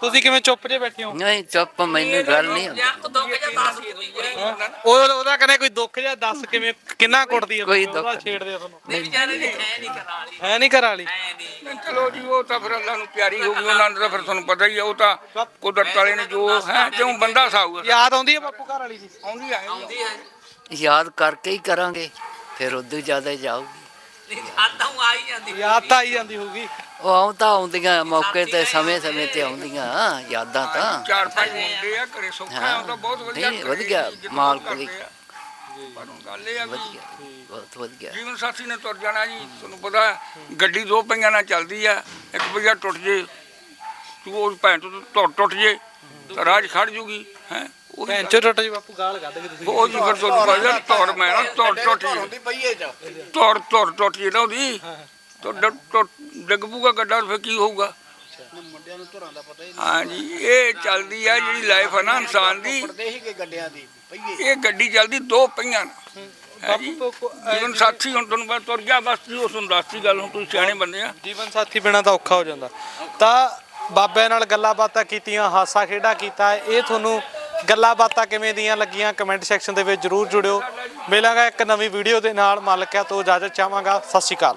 A: ਤੁਸੀਂ ਕਿਵੇਂ ਚੁੱਪ ਜੇ ਬੈਠੇ ਹੋ?
I: ਨਹੀਂ ਚੁੱਪ ਮੈਨੂੰ ਗੱਲ ਨਹੀਂ ਹੁੰਦੀ।
A: ਉਹ ਉਹਦਾ ਕਹਿੰਦੇ ਕੋਈ ਦੁੱਖ ਜਿਹਾ ਦੱਸ ਕਿਵੇਂ ਕਿੰਨਾ ਕੁੱਟਦੀ ਆ
I: ਕੋਈ
A: ਉਹਦਾ
I: ਦੁੱਖ
A: ਛੇੜਦੇ ਆ ਤੁਹਾਨੂੰ।
D: ਵਿਚਾਰੇ ਨੇ ਹੈ ਨਹੀਂ ਕਰਾ ਲਈ
A: ਹੈ ਨਹੀਂ। ਘਰ ਵਾਲੀ
E: ਚਲੋ ਜੀ ਉਹ ਤਾਂ ਫਿਰ ਅੱਲਾ ਨੂੰ ਪਿਆਰੀ ਹੋ ਗਈ ਉਹਨਾਂ ਦਾ ਤਾਂ ਫਿਰ ਤੁਹਾਨੂੰ ਪਤਾ ਹੀ ਆ ਉਹ ਤਾਂ ਕੁਦਰਤ ਵਾਲੇ ਨੇ ਜੋ ਹੈ ਕਿਉਂ ਬੰਦਾ ਸਾਊਗਾ
A: ਯਾਦ ਆਉਂਦੀ ਹੈ ਬਾਪੂ ਘਰ ਵਾਲੀ ਦੀ
E: ਆਉਂਦੀ ਆਉਂਦੀ ਆ।
I: ਯਾਦ ਕਰਕੇ ਹੀ ਕਰਾਂਗੇ ਫਿਰ ਉਦੋਂ ਜ਼ਿਆਦਾ ਜਾਊਗੀ।
D: ਨਹੀਂ ਸਾਡਾ ਆ ਹੀ ਜਾਂਦੀ
A: ਯਾਦ ਤਾਂ ਆਈ ਜਾਂਦੀ ਹੋਊਗੀ।
I: ਉਹ ਆਉਂ ਤਾਂ ਆਉਂਦੀਆਂ ਮੌਕੇ ਤੇ ਸਮੇਂ ਸਮੇਂ ਤੇ ਆਉਂਦੀਆਂ ਯਾਦਾਂ ਤਾਂ।
E: ਚਾਰ ਪੰਜ ਮੁੰਡੇ ਆ ਘਰੇ ਸੌਖਾ ਆ, ਉਹ ਤਾਂ ਬਹੁਤ ਵਧੀਆ
I: ਨਹੀਂ,
E: ਘਰੇ
I: ਵਧੀਆ,
E: ਜਿੱਦਾਂ
I: ਮਾਲਕ
E: ਕਰਦੇ
I: ਦੀ।
E: ਆ। ਪਰ ਹੁਣ ਗੱਲ ਇਹ ਆ ਵੀ
I: ਵਧੀਆ ਬਹੁਤ ਵਧੀਆ।
E: ਜੀਵਨ ਸਾਥੀ ਨੇ ਤੁਰ ਜਾਣਾ ਜੀ ਤੁਹਾਨੂੰ ਪਤਾ ਗੱਡੀ ਦੋ ਪਹੀਆਂ ਨਾਲ ਚੱਲਦੀ ਆ ਇੱਕ ਪਹੀਆ ਟੁੱਟ ਜੇ ਤੂੰ ਉਹ ਭੈਣ ਤੋਂ ਟੁੱਟ ਟੁੱਟ ਜੇ ਤਾਂ ਰਾਜ ਖੜ ਜੂਗੀ ਹੈ। ਉਹ
A: ਭੈਣ ਚੋ ਟੁੱਟ ਜੀ ਬਾਪੂ ਗਾਲ ਕੱਢ ਕੇ ਤੁਸੀਂ।
E: ਉਹ ਜੀ ਫਿਰ ਤੁਹਾਨੂੰ ਪਤਾ ਤੁਰ ਮੈਂ ਨਾ ਤੁਰ ਟੁੱਟ। ਜੇ
C: ਹੁੰਦੀ ਪਈਏ ਚ
E: ਤੁਰ ਤੁਰ ਟੁੱਟ ਜੇ ਨਾ ਉਹਦੀ। ਤਾਂ ਡਿੱਗ- ਟੁੱਟ ਡਿੱਗ ਪੂਗਾ ਗੱਡਾ ਫਿਰ ਕੀ ਹੋਊਗਾ?
C: ਮੁੰਡਿਆਂ ਨੂੰ ਧੁਰਾਂ ਦਾ ਪਤਾ ਹੀ
E: ਹਾਂਜੀ ਇਹ ਚੱਲਦੀ ਆ ਜਿਹੜੀ ਲਾਈਫ ਹੈ ਨਾ ਇਨਸਾਨ ਦੀ।
C: ਨਹੀਂ ਸੀਗੇ ਗੱਡਿਆਂ ਦੀ ਪਈਏ
E: ਇਹ ਗੱਡੀ ਚੱਲਦੀ ਦੋ ਪਹੀਆਂ ਨਾਲ ਹੈ। ਜੀ। ਜੀਵਨ ਸਾਥੀ ਹੁਣ ਤੁਹਾਨੂੰ ਪਤਾ ਤੁਰ ਗਿਆ ਬਸ ਜੀ ਉਸ ਨੂੰ ਦੱਸਤੀ ਗੱਲ ਹੁਣ ਤੁਸੀਂ ਸਿਆਣੇ ਬੰਦੇ ਆ।
A: ਜੀਵਨ ਸਾਥੀ ਬਿਨਾ ਤਾਂ ਔਖਾ ਹੋ ਜਾਂਦਾ। ਤਾਂ ਬਾਬਿਆਂ ਨਾਲ ਗੱਲਾਂ ਬਾਤਾਂ ਕੀਤੀਆਂ ਹਾਸਾ ਖੇਡਾ ਕੀਤਾ ਇਹ ਤੁਹਾਨੂੰ ਗੱਲਾਂ ਬਾਤਾਂ ਕਿਵੇਂ ਦੀਆਂ ਲੱਗੀਆਂ ਕਮੈਂਟ ਸੈਕਸ਼ਨ ਦੇ ਵਿੱਚ ਜਰੂਰ ਜੁੜਿਓ। ਮਿਲਾਂਗਾ ਇੱਕ ਨਵੀਂ ਵੀਡੀਓ ਦੇ ਨਾਲ। ਮਾਲਕਿਆ ਤੋਂ ਇਜਾਜ਼ਤ ਚਾਹਾਂਗਾ। ਸਤਿ ਸ਼੍ਰੀ ਅਕਾਲ।